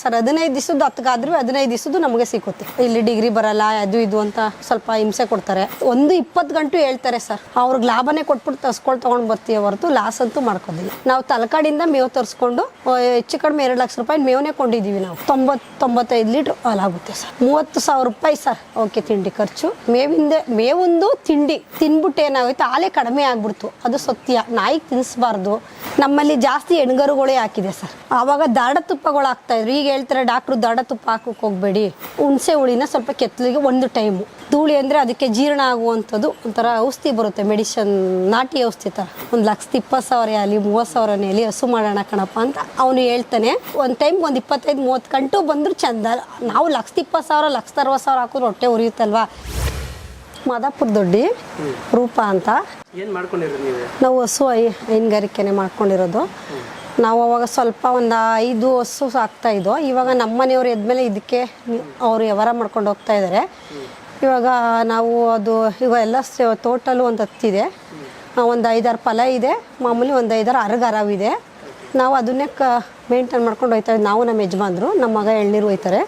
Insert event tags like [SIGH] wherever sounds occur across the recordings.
Sir, ಹದಿನೈದು ದಿವಸದ್ದು ಹತ್ತಗಾದ್ರೂ ಹದಿನೈದು ದಿವಸದ್ದು ನಮಗೆ ಸಿಕ್ಕುತ್ತೆ ಇಲ್ಲಿ ಡಿಗ್ರಿ ಬರಲ್ಲ, ಅದು ಇದು ಅಂತ ಸ್ವಲ್ಪ ಹಿಂಸೆ ಕೊಡ್ತಾರೆ. ಒಂದು ಇಪ್ಪತ್ತು ಗಂಟು ಹೇಳ್ತಾರೆ ಸರ್. ಅವ್ರಿಗೆ ಲಾಭನೇ ಕೊಟ್ಬಿಟ್ಟು ತರ್ಸ್ಕೊಂಡು ತೊಗೊಂಡು ಬರ್ತೀವಿ ಹೊರತು ಲಾಸ್ ಅಂತೂ ಮಾಡ್ಕೋದಿಲ್ಲ. ನಾವು ತಲಕಾಡಿಂದ ಮೇವು ತರಿಸ್ಕೊಂಡು ಹೆಚ್ಚು ಕಡಿಮೆ ಎರಡು ಲಕ್ಷ ರೂಪಾಯಿ ಮೇವನೇ ಕೊಂಡಿದ್ದೀವಿ ನಾವು. ತೊಂಬತ್ತು ತೊಂಬತ್ತೈದು ಲೀಟ್ರ್ ಹಾಲಾಗುತ್ತೆ ಸರ್. ಮೂವತ್ತು ಸಾವಿರ ರೂಪಾಯಿ ಸರ್. ಓಕೆ, ತಿಂಡಿ ಖರ್ಚು. ಮೇವಿಂದ, ಮೇವೊಂದು ತಿಂಡಿ ತಿನ್ಬಿಟ್ಟು ಏನಾಗುತ್ತೆ ಹಾಲೇ ಕಡಿಮೆ ಆಗ್ಬಿಡ್ತು. ಅದು ಸತ್ಯ. ನಾಯಿಗೆ ತಿನ್ನಿಸ್ಬಾರ್ದು ನಮ್ಮಲ್ಲಿ ಜಾಸ್ತಿ ಹೆಣ್ಗರುಗಳೇ ಹಾಕಿದೆ ಸರ್. ಆವಾಗ ದಾಡ ತುಪ್ಪಗಳು ಹಾಕ್ತಾ ಇದ್ರು ಈಗ ಹೇಳ್ತಾರೆ ಡಾಕ್ಟ್ರು ದಡ ತುಪ್ಪ ಹಾಕೋಕೆ ಹೋಗ್ಬೇಡಿ. ಹುಣಸೆ ಹುಳಿನ ಸ್ವಲ್ಪ ಕೆತ್ತಲಿಗೆ ಒಂದು ಟೈಮು. ಧೂಳಿ ಅಂದರೆ ಅದಕ್ಕೆ ಜೀರ್ಣ ಆಗುವಂಥದ್ದು ಒಂಥರ ಔಷಧಿ ಬರುತ್ತೆ ಮೆಡಿಷನ್ ನಾಟಿ ಔಷಧಿ ಥರ. ಒಂದು ಲಕ್ಷದ ಇಪ್ಪತ್ತು ಸಾವಿರ ಆಗಲಿ ಮೂವತ್ತು ಸಾವಿರನೇ ಆಗಲಿ ಹಸು ಮಾಡೋಣ ಕಣಪ್ಪ ಅಂತ ಅವನು ಹೇಳ್ತಾನೆ. ಒಂದು ಟೈಮ್ ಒಂದು ಇಪ್ಪತ್ತೈದು ಮೂವತ್ತು ಗಂಟು ಬಂದರೂ ಚಂದ. ನಾವು ಲಕ್ಷದ ಇಪ್ಪತ್ತು ಸಾವಿರ ಲಕ್ಷದ ಅರವತ್ತು ಸಾವಿರ ಹಾಕಿದ್ರೆ ಹೊಟ್ಟೆ ಉರಿಯುತ್ತಲ್ವಾ? ಮಾದಾಪುರ ದೊಡ್ಡಿ ರೂಪ ಅಂತ. ನೀವು? ನಾವು ಹಸು ಹೈನುಗಾರಿಕೆನೆ ಮಾಡ್ಕೊಂಡಿರೋದು. ನಾವು ಅವಾಗ ಸ್ವಲ್ಪ ಒಂದು ಐದು ಹಸು ಸಾಕ್ತಾ ಇದ್ದೋ ಇವಾಗ ನಮ್ಮ ಮನೆಯವ್ರು ಎದ್ಮೇಲೆ ಇದಕ್ಕೆ ಅವರು ವ್ಯವಹಾರ ಮಾಡ್ಕೊಂಡು ಹೋಗ್ತಾ ಇದ್ದಾರೆ ಇವಾಗ ನಾವು ಅದು ಇವಾಗ ಎಲ್ಲ ಟೋಟಲು ಒಂದು ಹತ್ತಿದೆ. ಒಂದು ಐದಾರು ಫಲ ಇದೆ. ಮಾಮೂಲಿ ಒಂದು ಐದಾರು ಅರಗ ಅರವಿದೆ ನಾವು ಅದನ್ನೇ ಕ ಮೇಂಟೈನ್ ಮಾಡ್ಕೊಂಡು ಇದ್ದೀವಿ ನಾವು ನಮ್ಮ ಯಜಮಾನ್ರು, ನಮ್ಮ ಮಗ ಎಳ್ನೀರು ಹೋಯ್ತಾರೆ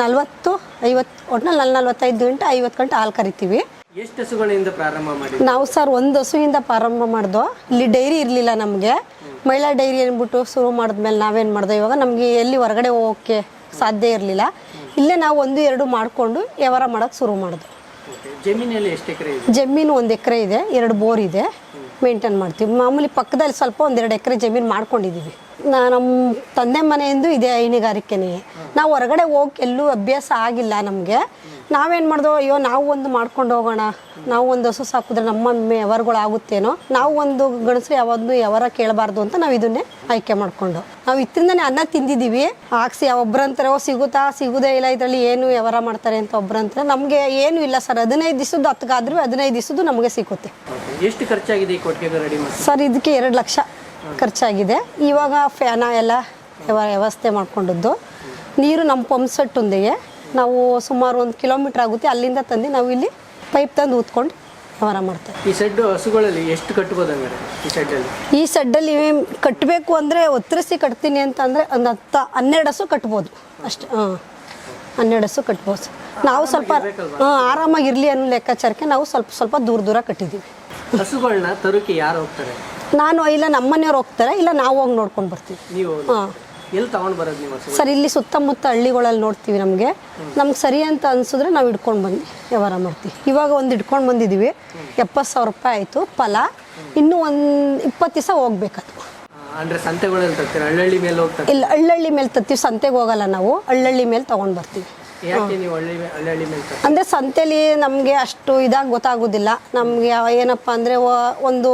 ನಲ್ವತ್ತು ಐವತ್ತು ಒಟ್ನಲ್ಲಿ ನಲ್ ನಲ್ವತ್ತೈದು ಗಂಟೆ ಐವತ್ತು ಗಂಟೆ ಹಾಲು ಕರಿತೀವಿ. ಎಷ್ಟು ಹಸುಗಳಿಂದ ಪ್ರಾರಂಭ ಮಾಡಿ ನಾವು ಸರ್ ಒಂದು ಹಸುವಿಂದ ಪ್ರಾರಂಭ ಮಾಡ್ದೋ. ಇಲ್ಲಿ ಡೈರಿ ಇರಲಿಲ್ಲ ನಮಗೆ. ಮಹಿಳಾ ಡೈರಿ ಅಂದ್ಬಿಟ್ಟು ಶುರು ಮಾಡಿದ್ಮೇಲೆ ನಾವೇನು ಮಾಡ್ದೋ? ಇವಾಗ ನಮಗೆ ಎಲ್ಲಿ ಹೊರಗಡೆ ಹೋಗೋಕ್ಕೆ ಸಾಧ್ಯ ಇರಲಿಲ್ಲ. ಇಲ್ಲೇ ನಾವು ಒಂದು ಎರಡು ಮಾಡಿಕೊಂಡು ವ್ಯವಹಾರ ಮಾಡೋಕ್ಕೆ ಶುರು ಮಾಡಿದ್ವು. ಜಮೀನಲ್ಲಿ ಎಷ್ಟು ಎಕರೆ ಇದೆ? ಜಮೀನು ಒಂದು ಎಕರೆ ಇದೆ ಎರಡು ಬೋರ್ ಇದೆ ಮೇಂಟೈನ್ ಮಾಡ್ತೀವಿ. ಮಾಮೂಲಿ ಪಕ್ಕದಲ್ಲಿ ಸ್ವಲ್ಪ ಒಂದೆರಡು ಎಕರೆ ಜಮೀನು ಮಾಡ್ಕೊಂಡಿದ್ದೀವಿ ನಾ ನಮ್ಮ ತಂದೆ ಮನೆಯಿಂದ ಇದೆ ಹೈನುಗಾರಿಕೆನೇ. ನಾವು ಹೊರಗಡೆ ಹೋಗಿ ಎಲ್ಲೂ ಅಭ್ಯಾಸ ಆಗಿಲ್ಲ ನಮಗೆ. ನಾವೇನು ಮಾಡ್ದೋ ಅಯ್ಯೋ ನಾವು ಒಂದು ಮಾಡ್ಕೊಂಡು ಹೋಗೋಣ ನಾವು ಒಂದು ಹಸು ಸಾಕಿದ್ರೆ ನಮ್ಮ ವ್ಯವಹಾರಗಳು ಆಗುತ್ತೇನೋ ನಾವು ಒಂದು ಗಣಸರು ಯಾವೊಂದು ವ್ಯವಹಾರ ಕೇಳಬಾರ್ದು ಅಂತ ನಾವು ಇದನ್ನೇ ಆಯ್ಕೆ ಮಾಡಿಕೊಂಡು. ನಾವು ಇದರಿಂದನೇ ಅನ್ನ ತಿಂದಿದ್ದೀವಿ. ಹಾಕ್ಸಿ ಒಬ್ರಂತಾರೆ ಓ ಸಿಗುತ್ತಾ? ಸಿಗುದೇ ಇಲ್ಲ ಇದರಲ್ಲಿ ಏನು ವ್ಯವಹಾರ ಮಾಡ್ತಾರೆ ಅಂತ ಒಬ್ಬರಂತಾರೆ ನಮಗೆ ಏನು ಇಲ್ಲ ಸರ್. ಹದಿನೈದು ದಿವಸದ್ದು ಹತ್ಗಾದ್ರೂ ಹದಿನೈದು ದಿವಸದ್ದು ನಮಗೆ ಸಿಗುತ್ತೆ. ಎಷ್ಟು ಖರ್ಚಾಗಿದೆ ಈ ಕೊಟ್ಟಿಗೆ ರೆಡಿ ಸರ್ ಇದಕ್ಕೆ ಎರಡು ಲಕ್ಷ ಖರ್ಚಾಗಿದೆ. ಇವಾಗ ಫ್ಯಾನ ಎಲ್ಲ ವ್ಯವ- ವ್ಯವಸ್ಥೆ ಮಾಡಿಕೊಂಡಿದ್ದು. ನೀರು ನಮ್ಮ ಪಂಪ್ ಸೆಟ್ ನಾವು ಸುಮಾರು ಒಂದು ಕಿಲೋಮೀಟ್ರ್ ಆಗುತ್ತೆ. ಅಲ್ಲಿಂದ ತಂದು ನಾವು ಇಲ್ಲಿ ಪೈಪ್ ತಂದು ಊದ್ಕೊಂಡು ವ್ಯವಹಾರ ಮಾಡ್ತೇವೆ. ಈ ಸೆಡ್ ಹಸುಗಳಲ್ಲಿ ಎಷ್ಟು ಕಟ್ಬೋದು ಹಂಗಾರೆ? ಈ ಸೆಡ್ಡಲ್ಲಿ ಈ ಸೆಡ್ಡಲ್ಲಿ ಕಟ್ಟಬೇಕು ಅಂದರೆ ಒತ್ತರಿಸಿ ಕಟ್ತೀನಿ ಅಂತಂದರೆ ಒಂದು ಹತ್ತು ಹನ್ನೆರಡು ಹಸು ಕಟ್ಬೋದು. ಅಷ್ಟು ಹಾಂ. ಹನ್ನೆರಡು ಹಸು ಕಟ್ಬೋದು. ನಾವು ಸ್ವಲ್ಪ ಹಾಂ ಆರಾಮಾಗಿರಲಿ ಅನ್ನೋ ಲೆಕ್ಕಾಚಾರಕ್ಕೆ ನಾವು ಸ್ವಲ್ಪ ಸ್ವಲ್ಪ ದೂರ ದೂರ ಕಟ್ಟಿದ್ದೀವಿ. ಹಸುಗಳನ್ನ ತರೋಕೆ ಯಾರು ಹೋಗ್ತಾರೆ? ನಾನು ಇಲ್ಲ ನಮ್ಮನೆಯವ್ರು ಹೋಗ್ತಾರೆ. ಇಲ್ಲ ನಾವು ಹೋಗಿ ನೋಡ್ಕೊಂಡು ಬರ್ತೀವಿ. ಹಾಂ. ಎಲ್ಲಿ ತಗೊಂಡು ಬರೋದು ನೀವು ಹಸು ಸರ್ ಇಲ್ಲಿ ಸುತ್ತಮುತ್ತ ಹಳ್ಳಿಗಳಲ್ಲಿ ನೋಡ್ತೀವಿ ನಮಗೆ. ನಮ್ಗೆ ಸರಿ ಅಂತ ಅನ್ಸಿದ್ರೆ ನಾವು ಇಟ್ಕೊಂಡು ಬಂದು ವ್ಯವಹಾರ ಮಾಡ್ತೀವಿ. ಇವಾಗ ಒಂದು ಇಟ್ಕೊಂಡು ಬಂದಿದ್ದೀವಿ ಎಪ್ಪತ್ತು ಸಾವಿರ ರೂಪಾಯಿ ಆಯಿತು ಫಲ. ಇನ್ನೂ ಒಂದು ಇಪ್ಪತ್ತು ದಿವಸ ಹೋಗ್ಬೇಕದು. ಅಂದ್ರೆ ಸಂತೆಗಳಲ್ಲಿ ತರ್ತೀರ? ಹಳ್ಳಿ ಮೇಲೆ ಹೋಗ್ತಾರೆ ಇಲ್ಲ ಹಳ್ಳಹಳ್ಳಿ ಮೇಲೆ ತರ್ತೀವಿ ಸಂತೆಗೆ ಹೋಗಲ್ಲ ನಾವು. ಹಳ್ಳಹಳ್ಳಿ ಮೇಲೆ ತೊಗೊಂಡು ಬರ್ತೀವಿ. ಯಾಕೆ ನೀವು ಹಳ್ಳಿ ಹಳ್ಳಿ ಮೇಲೆ ತರ್ತೀರ? ಅಂದರೆ ಸಂತೆಲಿ ನಮಗೆ ಅಷ್ಟು ಇದಾಗಿ ಗೊತ್ತಾಗೋದಿಲ್ಲ. ನಮಗೆ ಏನಪ್ಪ ಅಂದರೆ ಒಂದು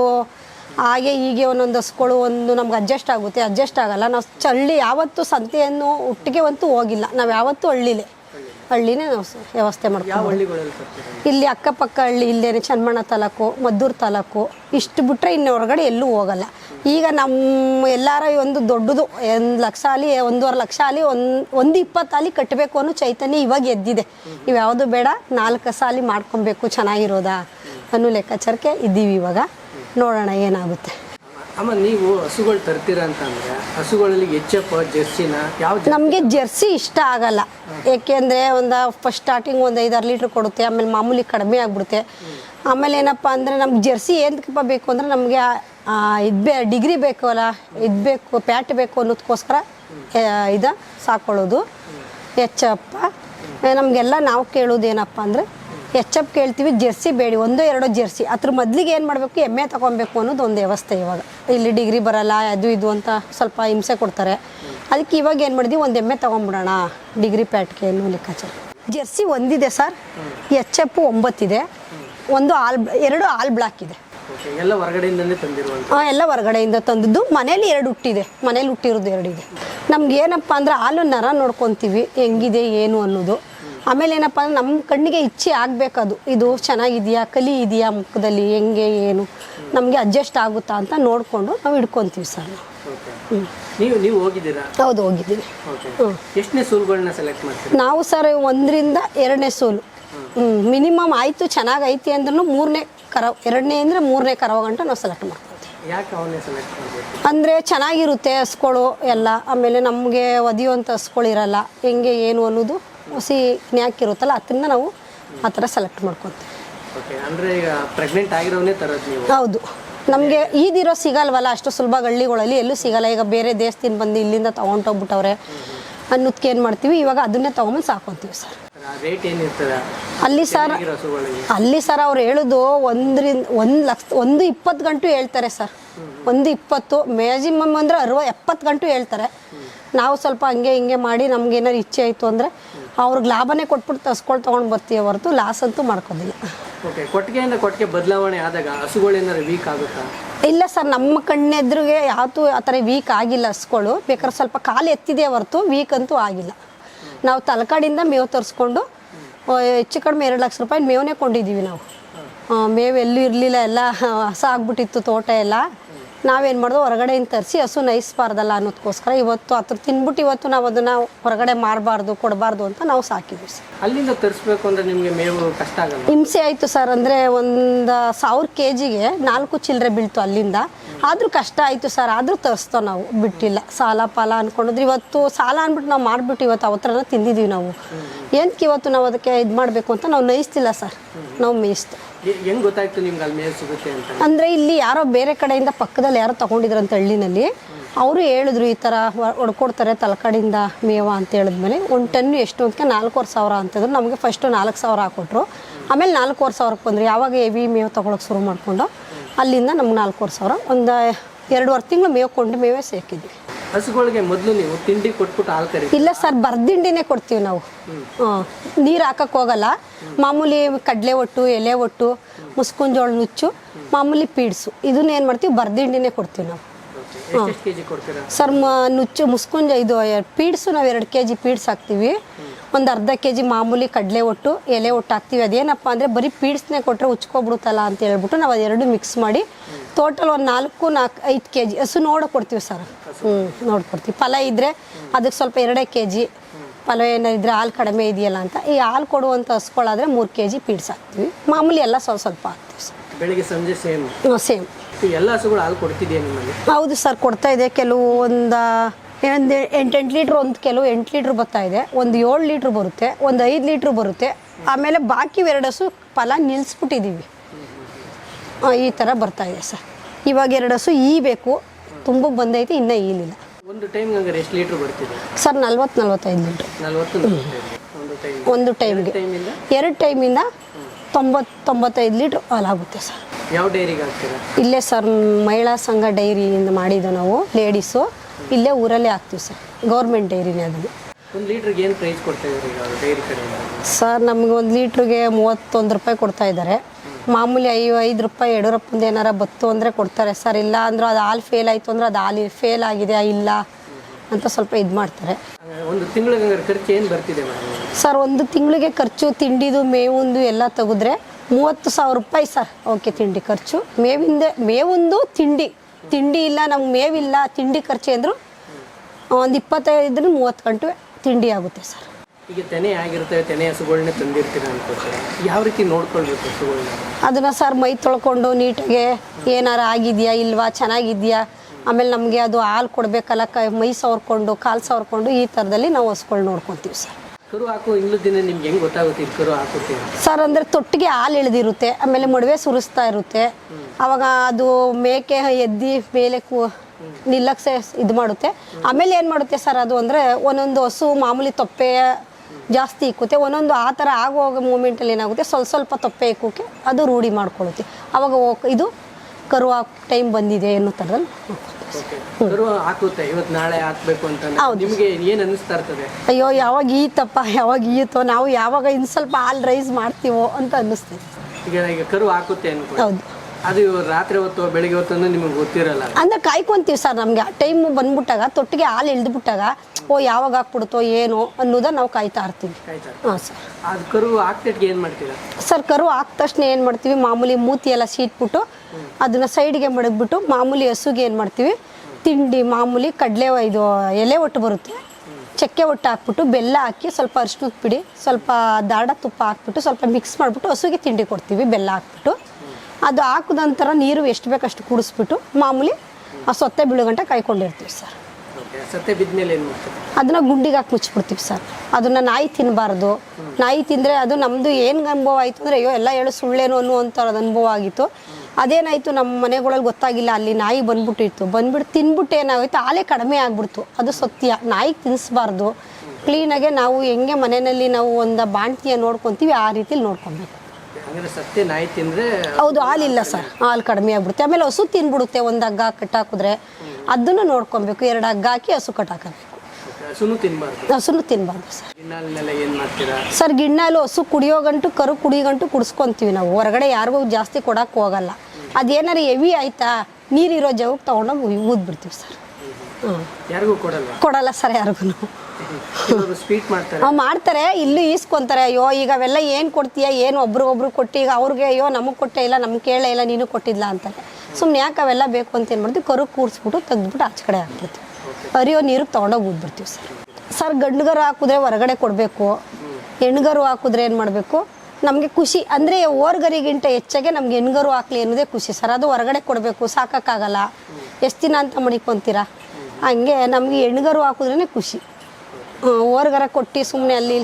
ಹಾಗೆ ಹೀಗೆ ಒಂದೊಂದು ಹಸುಗಳು ಒಂದು ನಮ್ಗೆ ಅಡ್ಜಸ್ಟ್ ಆಗುತ್ತೆ ಅಡ್ಜಸ್ಟ್ ಆಗಲ್ಲ. ನಾವು ಚಳ್ಳಿ ಹಳ್ಳಿ ಯಾವತ್ತೂ ಸಂತೆಯನ್ನು ಒಟ್ಟಿಗೆ ಅಂತೂ ಹೋಗಿಲ್ಲ. ನಾವು ಯಾವತ್ತೂ ಹಳ್ಳಿಲೇ. ಹಳ್ಳಿನೇ ನಾವು ವ್ಯವಸ್ಥೆ ಮಾಡ್ತೀವಿ ಇಲ್ಲಿ ಅಕ್ಕಪಕ್ಕ ಹಳ್ಳಿ ಇಲ್ಲೇನೆ ಚನ್ಮಣ್ಣ ತಾಲೂಕು ಮದ್ದೂರು ತಾಲೂಕು ಇಷ್ಟು ಬಿಟ್ಟರೆ ಇನ್ನು ಹೊರಗಡೆ ಎಲ್ಲೂ ಹೋಗಲ್ಲ. ಈಗ ನಮ್ಮ ಎಲ್ಲರ ಒಂದು ದೊಡ್ಡದು ಒಂದು ಲಕ್ಷ ಅಲ್ಲಿ ಒಂದೂವರೆ ಲಕ್ಷ ಅಲ್ಲಿ ಒಂದು ಒಂದು ಇಪ್ಪತ್ತು ಕಟ್ಟಬೇಕು ಅನ್ನೋ ಚೈತನ್ಯ ಇವಾಗ ಎದ್ದಿದೆ. ನೀವು ಯಾವುದು ಬೇಡ ನಾಲ್ಕು ಸಾಲಿ ಮಾಡ್ಕೊಬೇಕು ಚೆನ್ನಾಗಿರೋದಾ ಅನ್ನೋ ಲೆಕ್ಕಾಚಾರಕ್ಕೆ ಇದ್ದೀವಿ ಇವಾಗ. ನೋಡೋಣ ಏನಾಗುತ್ತೆ. ಅಮ್ಮ ನೀವು ಹಸುಗಳು ತರ್ತೀರಾ ಅಂತಂದ್ರೆ ಹಸುಗಳಲ್ಲಿ ಎಚ್ ಎಫ್ ಜೆರ್ಸಿನ ಯಾವ ನಮಗೆ ಜರ್ಸಿ ಇಷ್ಟ ಆಗಲ್ಲ. ಏಕೆಂದರೆ ಒಂದು ಫಸ್ಟ್ ಸ್ಟಾರ್ಟಿಂಗ್ ಒಂದು ಐದಾರು ಲೀಟ್ರ್ ಕೊಡುತ್ತೆ ಆಮೇಲೆ ಮಾಮೂಲಿ ಕಡಿಮೆ ಆಗಿಬಿಡುತ್ತೆ. ಆಮೇಲೆ ಏನಪ್ಪ ಅಂದರೆ ನಮ್ಗೆ ಜರ್ಸಿ ಏನಕ್ಕಪ್ಪ ಬೇಕು ಅಂದರೆ ನಮಗೆ ಇದು ಬೇ ಡಿಗ್ರಿ ಬೇಕು ಅಲ್ಲ ಇದು ಬೇಕು ಪ್ಯಾಟ್ ಬೇಕು ಅನ್ನೋದಕ್ಕೋಸ್ಕರ ಇದು ಸಾಕೊಳ್ಳೋದು ಹೆಚ್ಚಪ್ಪ ನಮಗೆಲ್ಲ ನಾವು ಕೇಳೋದು ಏನಪ್ಪ ಅಂದರೆ ಎಚ್ಚಪ್ ಕೇಳ್ತೀವಿ, ಜೆರ್ಸಿ ಬೇಡಿ, ಒಂದೋ, ಎರಡೋ ಜೆರ್ಸಿ. ಅದ್ರ ಮೊದಲಿಗೆ ಏನು ಮಾಡಬೇಕು, ಎಮ್ಮೆ ತೊಗೊಬೇಕು ಅನ್ನೋದು ಒಂದು ವ್ಯವಸ್ಥೆ ಇವಾಗ. ಇಲ್ಲಿ ಡಿಗ್ರಿ ಬರಲ್ಲ, ಅದು ಇದು ಅಂತ ಸ್ವಲ್ಪ ಹಿಂಸೆ ಕೊಡ್ತಾರೆ. ಅದಕ್ಕೆ ಇವಾಗ ಏನು ಮಾಡಿದ್ವಿ, ಒಂದು ಎಮ್ಮೆ ತೊಗೊಂಬಿಡೋಣ ಡಿಗ್ರಿ ಪ್ಯಾಟ್ಗೆ ಅನ್ನೋ ಲೆಕ್ಕಾಚಾರ. ಜೆರ್ಸಿ ಒಂದಿದೆ ಸರ್ ಎಚ್ ಎಪ್ಪು ಒಂಬತ್ತಿದೆ. ಒಂದು ಆಲ್, ಎರಡು ಆಲ್ ಬ್ಲಾಕ್ ಇದೆ. ಎಲ್ಲ ಹೊರಗಡೆಯಿಂದನೇ ಹೊರಗಡೆಯಿಂದ ತಂದಿದ್ದು. ಮನೇಲಿ ಎರಡು ಹುಟ್ಟಿದೆ. ಮನೇಲಿ ಹುಟ್ಟಿರೋದು ಎರಡಿದೆ. ನಮ್ಗೆ ಏನಪ್ಪ ಅಂದ್ರೆ ಹಾಲು ನರ ನೋಡ್ಕೊತೀವಿ. ಹೆಂಗಿದೆ ಏನು ಅನ್ನೋದು. ಆಮೇಲೆ ಏನಪ್ಪ ಅಂದ್ರೆ ನಮ್ಮ ಕಣ್ಣಿಗೆ ಇಚ್ಛೆ ಆಗಬೇಕದು. ಇದು ಚೆನ್ನಾಗಿದೆಯಾ ಕಲಿ ಇದೆಯಾ ಮುಖದಲ್ಲಿ ಹೆಂಗೆ ಏನು. ನಮಗೆ ಅಡ್ಜಸ್ಟ್ ಆಗುತ್ತಾ ಅಂತ ನೋಡಿಕೊಂಡು ನಾವು ಹಿಡ್ಕೊತೀವಿ ಸರ್. ನಾವು ನೀವು ನೀವು ಹೋಗಿದ್ದೀರಾ? ಹೌದು ಹೋಗಿದ್ದೀವಿ ಓಕೆ ಎಷ್ಟನೇ ಸೂಲ್ಗಳನ್ನ ಸೆಲೆಕ್ಟ್ ಮಾಡ್ತೀರಾ? ನಾವು ಸರ್ ಒಂದರಿಂದ ಎರಡನೇ ಸೋಲು. ಮಿನಿಮಮ್ ಆಯಿತು ಚೆನ್ನಾಗೈತಿ ಅಂದ್ರೂ ಮೂರನೇ ಕರ ಎರಡನೇ ಅಂದರೆ ಮೂರನೇ ಕರವ ಗಂಟ ನಾವು ಸೆಲೆಕ್ಟ್ ಮಾಡ್ಕೊತೀವಿ ಯಾಕೆ ಅವನ್ನೇ ಸೆಲೆಕ್ಟ್ ಮಾಡಬೇಕು ಅಂದರೆ ಚೆನ್ನಾಗಿರುತ್ತೆ ಹಸ್ಕೊಳು ಎಲ್ಲ ಆಮೇಲೆ ನಮಗೆ ಒದಿಯುವಂಥ ಹಸುಗಳಿರಲ್ಲ ಹೆಂಗೆ ಏನು ಅನ್ನೋದು ಹುಸಿ ನ್ಯಾಕಿರುತ್ತಲ್ಲ ಅದರಿಂದ ನಾವು ಆ ಥರ ಸೆಲೆಕ್ಟ್ ಮಾಡ್ಕೊತೀವಿ ಓಕೆ ಅಂದರೆ ಈಗ ಪ್ರೆಗ್ನೆಂಟ್ ಆಗಿರೋನೇ ತರೋದು ನೀವು? ಹೌದು. ನಮಗೆ ಈದಿರೋ ಸಿಗಲ್ವಲ್ಲ ಅಷ್ಟು ಸುಲಭ ಹಳ್ಳಿಗಳಲ್ಲಿ ಎಲ್ಲೂ ಸಿಗಲ್ಲ. ಈಗ ಬೇರೆ ದೇಶದಿಂದ ಬಂದು ಇಲ್ಲಿಂದ ತೊಗೊಂಡೋಗ್ಬಿಟ್ಟವ್ರೆ ಅನ್ನೋದಕ್ಕೆ ಏನು ಮಾಡ್ತೀವಿ? ಇವಾಗ ಅದನ್ನೇ ತೊಗೊಂಬಂದು ಸಾಕೊತೀವಿ ಸರ್. ಅಲ್ಲಿ ಸರ್ ಅಲ್ಲಿ ಸರ್ ಅವ್ರು ಹೇಳೋದು ಒಂದರಿಂದ ಒಂದು ಲಕ್ಷ ಒಂದು ಇಪ್ಪತ್ತು ಗಂಟು ಹೇಳ್ತಾರೆ ಸರ್. ಒಂದು ಇಪ್ಪತ್ತು ಮ್ಯಾಕ್ಸಿಮಮ್ ಅಂದರೆ ಅರವ ಎಪ್ಪತ್ತು ಗಂಟು ಹೇಳ್ತಾರೆ. ನಾವು ಸ್ವಲ್ಪ ಹಂಗೆ ಹಿಂಗೆ ಮಾಡಿ ನಮ್ಗೆ ಏನಾರು ಇಚ್ಛೆ ಆಯಿತು ಅಂದರೆ ಅವ್ರಿಗೆ ಲಾಭನೇ ಕೊಟ್ಬಿಟ್ಟು ತಸ್ಕೊಂಡು ತೊಗೊಂಡು ಬರ್ತೀವಿ ಹೊರತು ಲಾಸ್ ಅಂತೂ ಮಾಡ್ಕೋದಿಲ್ಲ. ಓಕೆ ಕೊಟ್ಟಿಗೆಯಿಂದ ಕೊಟ್ಟಿಗೆ ಬದಲಾವಣೆ ಆದಾಗ ವೀಕ್ ಆಗುತ್ತಾ? ಇಲ್ಲ ಸರ್ ನಮ್ಮ ಕಣ್ಣೆದ್ರಿಗೆ ಯಾವತ್ತೂ ಆ ಥರ ವೀಕ್ ಆಗಿಲ್ಲ ಹಸುಗಳು. ಬೇಕಾದ್ರೆ ಸ್ವಲ್ಪ ಕಾಲು ಎತ್ತಿದೆ ಹೊರತು ವೀಕ್ ಅಂತೂ ಆಗಿಲ್ಲ. ನಾವು ತಲಕಾಡಿಂದ ಮೇವು ತರಿಸ್ಕೊಂಡು ಹೆಚ್ಚು ಕಡಿಮೆ ಎರಡು ಲಕ್ಷ ರೂಪಾಯಿ ಮೇವನೇ ಕೊಂಡಿದ್ದೀವಿ ನಾವು. ಮೇವು ಎಲ್ಲೂ ಇರಲಿಲ್ಲ, ಎಲ್ಲ ಹಸ ಆಗ್ಬಿಟ್ಟಿತ್ತು ತೋಟ ಎಲ್ಲ. ನಾವೇನು ಮಾಡೋದು ಹೊರಗಡೆಯಿಂದ ತರಿಸಿ ಹಸು ನಯಿಸಬಾರ್ದಲ್ಲ ಅನ್ನೋದಕ್ಕೋಸ್ಕರ ಇವತ್ತು ಹತ್ರ ತಿನ್ಬಿಟ್ಟು ಇವತ್ತು ನಾವು ಅದನ್ನು ಹೊರಗಡೆ ಮಾರಬಾರ್ದು ಕೊಡಬಾರ್ದು ಅಂತ ನಾವು ಸಾಕಿದ್ವಿ ಸರ್. ಅಲ್ಲಿಂದ ತರಿಸ್ಬೇಕು ಅಂದರೆ ನಿಮಗೆ ಮೇವು ಕಷ್ಟ ಆಗಲ್ಲ ಹಿಂಸೆ ಆಯಿತು ಸರ್ ಅಂದರೆ ಒಂದು ಸಾವಿರ ಕೆ ಜಿಗೆ ನಾಲ್ಕು ಚಿಲ್ಲರೆ ಬೀಳ್ತು ಅಲ್ಲಿಂದ. ಆದರೂ ಕಷ್ಟ ಆಯಿತು ಸರ್ ಆದರೂ ತರಿಸ್ತೋ ನಾವು ಬಿಟ್ಟಿಲ್ಲ. ಸಾಲ ಪಾಲ ಅಂದ್ಕೊಂಡಿದ್ರೆ ಇವತ್ತು ಸಾಲ ಅಂದ್ಬಿಟ್ಟು ನಾವು ಮಾಡಿಬಿಟ್ಟು ಇವತ್ತು ಅವತ್ರನ ತಿಂದಿದ್ದೀವಿ ನಾವು. ಏನಕ್ಕೆ ಇವತ್ತು ನಾವು ಅದಕ್ಕೆ ಇದು ಮಾಡಬೇಕು ಅಂತ ನಾವು ನಯಿಸ್ತಿಲ್ಲ ಸರ್ ನಾವು ಮೇಯಿಸ್ತು ಹೆಂಗ್ ಗೊತ್ತಾಯ್ತು ನಿಮ್ಗೆ ಅಲ್ಲಿ ಮೇವು ಸಿಗುತ್ತೆ ಅಂತ? ಅಂದರೆ ಇಲ್ಲಿ ಯಾರೋ ಬೇರೆ ಕಡೆಯಿಂದ ಪಕ್ಕದಲ್ಲಿ ಯಾರೋ ಅಂತ ಹಳ್ಳಿನಲ್ಲಿ. ಅವರು ಹೇಳಿದ್ರು ಈ ಹೊ- ಹೊಡ್ಕೊಡ್ತಾರೆ ತಲಕಾಡಿಂದ ಮೇವ ಅಂತ ಹೇಳಿದ್ಮೇಲೆ. ಒಂದು ಟನ್ ಎಷ್ಟು ಅಂತ ನಾಲ್ಕೂವರೆ ಸಾವಿರ ಅಂತಂದ್ರು. ನಮಗೆ ಫಸ್ಟು ನಾಲ್ಕು ಸಾವಿರ ಹಾಕೊಟ್ರು. ಆಮೇಲೆ ನಾಲ್ಕೂವರೆ ಸಾವಿರಕ್ಕೆ ಬಂದರು. ಯಾವಾಗ ಹೆವಿ ಮೇವು ತೊಗೊಳಕ್ಕೆ ಶುರು ಮಾಡಿಕೊಂಡು ಅಲ್ಲಿಂದ ನಮ್ಗೆ ನಾಲ್ಕೂವರೆ ಸಾವಿರ. ಒಂದು ಎರಡುವರೆ ತಿಂಗಳು ಮೇವು ಕೊಂಡು ಮೇವೇ ಸೇಕಿದ್ವಿ ಹಸುಗಳಿಗೆ ಮೊದಲು ನೀವು ತಿಂಡಿ ಕೊಟ್ಬಿಟ್ಟು ಹಾಲು ಕರಿ ಇಲ್ಲ ಸರ್ ಬರ್ದಿಂಡಿನೇ ಕೊಡ್ತೀವಿ ನಾವು. ನೀರು ಹಾಕಕ್ಕೆ ಹೋಗಲ್ಲ. ಮಾಮೂಲಿ ಕಡಲೆ ಒಟ್ಟು ಎಲೆ ಒಟ್ಟು ಮುಸ್ಕುನ್ ಜೋಳ ನುಚ್ಚು ಮಾಮೂಲಿ ಪೀಡ್ಸು. ಇದನ್ನ ಏನು ಮಾಡ್ತೀವಿ ಬರ್ದಿಂಡಿನೇ ಕೊಡ್ತೀವಿ ನಾವು. ಸರ್ ಮ ನುಚ್ಚು ಮುಸ್ಕುಂಜ ಇದು ಪೀಡ್ಸು ನಾವು ಎರಡು ಕೆ ಜಿ ಪೀಡ್ಸ್ ಹಾಕ್ತೀವಿ. ಒಂದು ಅರ್ಧ ಕೆ ಜಿ ಮಾಮೂಲಿ ಕಡಲೆ ಒಟ್ಟು ಎಲೆ ಒಟ್ಟು ಹಾಕ್ತೀವಿ. ಅದೇನಪ್ಪ ಅಂದರೆ ಬರೀ ಪೀಡ್ಸ್ನೇ ಕೊಟ್ಟರೆ ಉಚ್ಕೊಬಿಡುತ್ತಲ್ಲ ಅಂತ ಹೇಳ್ಬಿಟ್ಟು ನಾವು ಅದೆರಡು ಮಿಕ್ಸ್ ಮಾಡಿ ಟೋಟಲ್ ಒಂದು ನಾಲ್ಕು ನಾಲ್ಕು ಐದು ಕೆ ಜಿ ಹಸು ನೋಡಿ ಕೊಡ್ತೀವಿ ಸರ್. ಹ್ಞೂ ನೋಡ್ಕೊಡ್ತೀವಿ ಫಲ ಇದ್ದರೆ ಅದಕ್ಕೆ ಸ್ವಲ್ಪ ಎರಡೇ ಕೆ ಜಿ ಫಲ ಏನಾದ್ರೆ ಹಾಲು ಕಡಿಮೆ ಇದೆಯಲ್ಲ ಅಂತ. ಈ ಹಾಲು ಕೊಡುವಂಥ ಹಸುಗಳಾದರೆ ಮೂರು ಕೆ ಜಿ ಪೀಡ್ಸ್ ಹಾಕ್ತೀವಿ. ಮಾಮೂಲಿ ಎಲ್ಲ ಸ್ವಲ್ಪ ಸ್ವಲ್ಪ ಹಾಕ್ತೀವಿ ಸರ್. ಬೆಳಿಗ್ಗೆ ಸಂಜೆ ಸೇಮ್ ಸೇಮ್ ಎಲ್ಲ ಹಸುಗಳು ಹಾಲು ಕೊಡ್ತಿದೆಯಾ ನಿಮ್ಮಲ್ಲಿ? ಹೌದು ಸರ್ ಕೊಡ್ತಾ ಇದೆ. ಕೆಲವು ಒಂದು ಒಂದು ಎಂಟೆಂಟು ಲೀಟ್ರ್ ಒಂದು ಕೆಲವು ಎಂಟು ಲೀಟ್ರ್ ಬರ್ತಾ ಇದೆ. ಒಂದು ಏಳು ಲೀಟ್ರ್ ಬರುತ್ತೆ ಒಂದು ಐದು ಲೀಟ್ರ್ ಬರುತ್ತೆ. ಆಮೇಲೆ ಬಾಕಿ ಎರಡು ಹಸು ಫಲ ನಿಲ್ಲಿಸ್ಬಿಟ್ಟಿದ್ದೀವಿ ಈ ಥರ ಬರ್ತಾ ಇದೆ ಸರ್. ಇವಾಗ ಎರಡು ಹಸು ಈ ಬೇಕು ತುಂಬ ಬಂದೈತೆ ಇನ್ನೂ ಈಲಿಲ್ಲ ಒಂದು ಟೈಮ್ ಎಷ್ಟು ಲೀಟ್ರ್ ಬರ್ತಿದೆ ಸರ್ ನಲ್ವತ್ತು ನಲ್ವತ್ತೈದು ಲೀಟ್ರ್ ಒಂದು ಟೈಮ್ ಒಂದು ಟೈಮ್ಗೆ ಎರಡು ಟೈಮಿಂದ ತೊಂಬತ್ತು ತೊಂಬತ್ತೈದು ಲೀಟ್ರ್ ಹಾಲಾಗುತ್ತೆ ಸರ್. ಯಾವ ಡೈರಿಗೆ ಹಾಕ್ತೀರಾ? ಇಲ್ಲೇ ಸರ್ ಮಹಿಳಾ ಸಂಘ ಡೈರಿಯಿಂದ ಮಾಡಿದ್ದು ನಾವು ಲೇಡೀಸು ಇಲ್ಲೇ ಊರಲ್ಲೇ ಹಾಕ್ತೀವಿ ಸರ್. ಗೌರ್ಮೆಂಟ್ ಡೈರಿನೇ ಅದನ್ನು ಒಂದು ಲೀಟ್ರಿಗೆ ಏನು ಪ್ರೈಸ್ ಕೊಡ್ತಾ ಇದ್ದೀರಿ ಈಗ ಡೈರಿ ಕಡೆಯಿಂದ? ಸರ್ ನಮಗೆ ಒಂದು ಲೀಟ್ರಿಗೆ ಮೂವತ್ತೊಂದು ರೂಪಾಯಿ ಕೊಡ್ತಾ ಇದ್ದಾರೆ. ಮಾಮೂಲಿ ಐವ ಐದು ರೂಪಾಯಿ ಯಡಿಯೂರಪ್ಪಂದು ಏನಾರ ಬತ್ತು ಅಂದರೆ ಕೊಡ್ತಾರೆ. ಸರ್ ಇಲ್ಲ ಅಂದ್ರೆ ಅದು ಹಾಲು ಫೇಲ್ ಆಯಿತು ಅಂದರೆ ಅದು ಹಾಲು ಫೇಲ್ ಆಗಿದೆ ಇಲ್ಲ ಅಂತ ಸ್ವಲ್ಪ ಇದು ಮಾಡ್ತಾರೆ. ಒಂದು ತಿಂಗಳಿಗೆ ಖರ್ಚು ಏನು ಬರ್ತಿದೆ ಸರ್ ಒಂದು ತಿಂಗಳಿಗೆ ಖರ್ಚು ತಿಂಡಿದು ಮೇವೊಂದು ಎಲ್ಲ ತೆಗೆದ್ರೆ ಮೂವತ್ತು ಸಾವಿರ ರೂಪಾಯಿ ಸರ್. ಓಕೆ ತಿಂಡಿ ಖರ್ಚು. ಮೇವಿಂದ ಮೇವೊಂದು ತಿಂಡಿ. ತಿಂಡಿ ಇಲ್ಲ ನಮ್ಗೆ ಮೇವಿಲ್ಲ ತಿಂಡಿ ಖರ್ಚು ಅಂದರು ಒಂದು ಇಪ್ಪತ್ತೈದರಿಂದ ಮೂವತ್ತು ಗಂಟೆ ತಿಂಡಿ ಆಗುತ್ತೆ ಸರ್. ಈಗ ತೆನೆ ಆಗಿರ್ತವೆ ತೆನೆ ಹಸುಗಳನ್ನ ತಂದಿರ್ತೀರ ಅನ್ಕೋತಾರೆ ಯಾವ ರೀತಿ ನೋಡ್ಕೊಳ್ಬೇಕು ಹಸುಗಳನ್ನ ಅದನ್ನ ಸರ್ ಮೈ ತೊಳ್ಕೊಂಡು ನೀಟಾಗೆ ಏನಾರ ಆಗಿದೆಯಾ ಇಲ್ವಾ ಚೆನ್ನಾಗಿದ್ಯಾ? ಆಮೇಲೆ ನಮಗೆ ಅದು ಹಾಲು ಕೊಡಬೇಕಲ್ಲ ಕೈ ಮೈ ಸವರ್ಕೊಂಡು ಕಾಲು ಸವರ್ಕೊಂಡು ಈ ಥರದಲ್ಲಿ ನಾವು ಹಸ್ಗಳು ನೋಡ್ಕೊತೀವಿ ಸರ್. ಕರು ಹಾಕೋ ದಿನ ನಿಮ್ಗೆ ಹೆಂಗೆ ಗೊತ್ತಾಗುತ್ತೆ ಇದು ಕರು ಸರ್ ಅಂದರೆ ತೊಟ್ಟಿಗೆ ಹಾಲು ಇಳಿದಿರುತ್ತೆ ಆಮೇಲೆ ಮೊಡವೆ ಸುರಿಸ್ತಾ ಇರುತ್ತೆ. ಅವಾಗ ಅದು ಮೇಕೆ ಎದ್ದಿ ಮೇಲೆ ಕೂ ನಿಲ್ಲಕ್ಕೆ ಇದು ಮಾಡುತ್ತೆ. ಆಮೇಲೆ ಏನು ಮಾಡುತ್ತೆ ಸರ್ ಅದು ಅಂದರೆ ಒಂದೊಂದು ಹಸು ಮಾಮೂಲಿ ತೊಪ್ಪೆ ಜಾಸ್ತಿ ಇಕ್ಕುತ್ತೆ. ಒಂದೊಂದು ಆ ಥರ ಆಗುವಾಗ ಮೂಮೆಂಟಲ್ಲಿ ಏನಾಗುತ್ತೆ ಸ್ವಲ್ಪ ಸ್ವಲ್ಪ ತಪ್ಪೆ ಇಕ್ಕೋಕೆ ಅದು ರೂಢಿ ಮಾಡ್ಕೊಳುತ್ತೆ ಅವಾಗ ಓ- ಇದು ಕರು ಟೈಮ್ ಬಂದಿದೆ ಅನ್ನೋ ಥರದಲ್ಲಿ ಓಕೆ ಕರು ಹಾಕುತ್ತೆ ಇವತ್ತು ನಾಳೆ ಹಾಕ್ಬೇಕು ಅಂತ ನಿಮಗೆ ಏನು ಅನ್ನಿಸ್ತಾ ಅಯ್ಯೋ ಯಾವಾಗ ಈತಪ್ಪ ಯಾವಾಗ ಈತೋ ನಾವು ಯಾವಾಗ ಇನ್ನು ಸ್ವಲ್ಪ ಹಾಲು ರೈಸ್ ಮಾಡ್ತೀವೋ ಅಂತ ಅನ್ನಿಸ್ತದೆ. ಹೌದು. ಅದು ರಾತ್ರಿ ಹೊತ್ತು ಬೆಳಿಗ್ಗೆ ಹೊತ್ತು ಅಂದ್ರೆ ನಿಮಗೆ ಗೊತ್ತಿರಲ್ಲ. ಅಂದ್ರೆ ಕಾಯ್ಕೊಂತೀವಿ ಸರ್ ನಮಗೆ. ಆ ಟೈಮ್ ಬಂದ್ಬಿಟ್ಟಾಗ ತೊಟ್ಟಿಗೆ ಹಾಲು ಇಳ್ದುಬಿಟ್ಟಾಗ ಓ ಯಾವಾಗ ಹಾಕ್ಬಿಡುತ್ತೋ ಏನೋ ಅನ್ನೋದ ನಾವು ಕಾಯ್ತಾ ಇರ್ತೀವಿ. ಹಾಂ ಸರ್. ಅದು ಕರು ಹಾಕ್ತಿಟ್ಗೆ ಏನು ಮಾಡ್ತೀರಾ? ಸರ್ ಕರು ಹಾಕ್ ತಕ್ಷಣ ಏನು ಮಾಡ್ತೀವಿ ಮಾಮೂಲಿ ಮೂತಿ ಎಲ್ಲ ಸೀಟ್ಬಿಟ್ಟು ಅದನ್ನ ಸೈಡ್ಗೆ ಮಡಗ್ಬಿಟ್ಟು ಮಾಮೂಲಿ ಹಸುಗೆ ಏನು ಮಾಡ್ತೀವಿ ತಿಂಡಿ ಮಾಮೂಲಿ ಕಡಲೆ ಇದು ಎಲೆ ಒಟ್ಟು ಬರುತ್ತೆ. ಚಕ್ಕೆ ಒಟ್ಟು ಹಾಕ್ಬಿಟ್ಟು ಬೆಲ್ಲ ಹಾಕಿ ಸ್ವಲ್ಪ ಅರಿಶಿನದ ಪುಡಿ ಸ್ವಲ್ಪ ದಾಡ ತುಪ್ಪ ಹಾಕ್ಬಿಟ್ಟು ಸ್ವಲ್ಪ ಮಿಕ್ಸ್ ಮಾಡಿಬಿಟ್ಟು ಹಸುಗೆ ತಿಂಡಿ ಕೊಡ್ತೀವಿ ಬೆಲ್ಲ ಹಾಕ್ಬಿಟ್ಟು. ಅದು ಹಾಕಿದ ನಂತರ ನೀರು ಎಷ್ಟು ಬೇಕಷ್ಟು ಕುಡಿಸ್ಬಿಟ್ಟು ಮಾಮೂಲಿ ಆ ಸೊತ್ತೆ ಬೀಳುಗಂಟ ಕಾಯ್ಕೊಂಡಿರ್ತೀವಿ ಸರ್. ಸತ್ತೆ ಬಿದ್ಮೇಲೆ ಏನು ಮಾಡ್ತೀವಿ ಅದನ್ನ ಗುಂಡಿಗೆ ಹಾಕಿ ಮುಚ್ಚಿಬಿಡ್ತೀವಿ ಸರ್. ಅದನ್ನ ನಾಯಿ ತಿನ್ನಬಾರ್ದು ನಾಯಿ ತಿಂದರೆ ಅದು ನಮ್ಮದು ಏನು ಅನುಭವ ಆಯಿತು ಅಂದರೆ ಅಯ್ಯೋ ಎಲ್ಲ ಹೇಳು ಸುಳ್ಳೇನು ಅನ್ನುವಂಥ ಅನುಭವ ಆಗಿತ್ತು. ಅದೇನಾಯಿತು ನಮ್ಮ ಮನೆಗಳಲ್ಲಿ ಗೊತ್ತಾಗಿಲ್ಲ ಅಲ್ಲಿ ನಾಯಿ ಬಂದ್ಬಿಟ್ಟಿತ್ತು. ಬಂದ್ಬಿಟ್ಟು ತಿನ್ಬಿಟ್ಟು ಏನಾಗೋಯ್ತು ಆಲೆ ಕಡಿಮೆ ಆಗ್ಬಿಡ್ತು. ಅದು ಸತ್ಯ. ನಾಯಿಗೆ ತಿನ್ನಿಸ್ಬಾರ್ದು ಕ್ಲೀನಾಗೆ ನಾವು ಹೆಂಗೆ ಮನೆಯಲ್ಲಿ ನಾವು ಒಂದು ಬಾಣ್ತಿಯ ನೋಡ್ಕೊತೀವಿ ಆ ರೀತಿಲಿ ನೋಡ್ಕೊಬೇಕು. ಹೌದು ಹಾಲಿಲ್ಲ ಸರ್. ಹಾಲು ಕಡಿಮೆ ಆಗ್ಬಿಡುತ್ತೆ. ಆಮೇಲೆ ಹಸು ತಿನ್ಬಿಡುತ್ತೆ. ಒಂದು ಹಗ್ಗ ಕಟ್ಟಾಕಿದ್ರೆ. ಅದನ್ನು ನೋಡ್ಕೊಬೇಕು ಎರಡು ಹಗ್ಗ ಹಾಕಿ ಹಸು ಕಟ್ಟಾಕಬೇಕು ಹಸುನು ತಿನ್ಬಾರ್ದು. ಹಸುನು ತಿನ್ನಬಾರ್ದು ಸರ್. ಏನು ಮಾಡ್ತೀರಾ? ಸರ್ ಗಿಣ್ಣಾಲು ಹಸು ಕುಡಿಯೋ ಗಂಟು ಕರು ಕುಡಿಯೋ ಗಂಟು ಕುಡಿಸ್ಕೊಂತೀವಿ ನಾವು. ಹೊರಗಡೆ ಯಾರಿಗೂ ಜಾಸ್ತಿ ಕೊಡಕ್ಕೆ ಹೋಗಲ್ಲ. ಅದೇನಾರು ಹೆವಿ ಆಯ್ತಾ ನೀರಿರೋ ಜಾಗಕ್ಕೆ ತೊಗೊಂಡೋಗಿ ಊದ್ಬಿಡ್ತೀವಿ ಸರ್. ಯಾರಿಗೂ ಕೊಡಲ್ಲ? ಸರ್ ಯಾರಿಗೂ. ಸ್ವೀಟ್ ಮಾಡ್ತಾರೆ. ಇಲ್ಲಿ ಮಾಡ್ತಾರೆ ಇಲ್ಲೂ ಈಸ್ಕೊಂತಾರೆ. ಅಯ್ಯೋ ಈಗ ಅವೆಲ್ಲ ಏನು ಕೊಡ್ತೀಯ ಏನು ಒಬ್ರಿಗೊಬ್ರು ಕೊಟ್ಟಿ ಈಗ ಅವ್ರಿಗೆ ಅಯ್ಯೋ ನಮಗೆ ಕೊಟ್ಟೆ ಇಲ್ಲ ನಮ್ಗೆ ಕೇಳೇ ಇಲ್ಲ ನೀನು ಕೊಟ್ಟಿಲ್ಲ ಅಂತಾರೆ. ಸುಮ್ಮನೆ ಯಾಕೆ ಅವೆಲ್ಲ ಬೇಕು ಅಂತ ಏನು ಮಾಡ್ತೀವಿ? ಕರು ಕೂರಿಸ್ಬಿಟ್ಟು ತೆಗೆದ್ಬಿಟ್ಟು ಆಚೆ ಕಡೆ ಹಾಕ್ಬಿಡ್ತೀವಿ. ಹರಿಯೋ ನೀರಿಗೆ ತೊಗೊಂಡೋಗಿ ಊದ್ಬಿಡ್ತೀವಿ ಸರ್. ಸರ್, ಗಂಡುಗರು ಹಾಕಿದ್ರೆ ಹೊರಗಡೆ ಕೊಡಬೇಕು. ಹೆಣ್ಗರು ಹಾಕಿದ್ರೆ ಏನು ಮಾಡಬೇಕು? ನಮಗೆ ಖುಷಿ. ಅಂದರೆ ಓರ್ಗರಿಗಿಂತ ಹೆಚ್ಚಾಗೆ ನಮ್ಗೆ ಹೆಣ್ಗರು ಹಾಕ್ಲಿ ಅನ್ನೋದೇ ಖುಷಿ ಸರ್. ಅದು ಹೊರಗಡೆ ಕೊಡಬೇಕು, ಸಾಕೋಕ್ಕಾಗಲ್ಲ. ಎಷ್ಟು ದಿನ ಅಂತ ಮಡಿಕೊಂತೀರಾ ಹಂಗೆ ನಮಗೆ ಹೆಣ್ಗರು ಹಾಕಿದ್ರೇ ಖುಷಿ. ಓರ್ಗರ ಕೊಟ್ಟು ಸುಮ್ಮನೆ ಅಲ್ಲಿ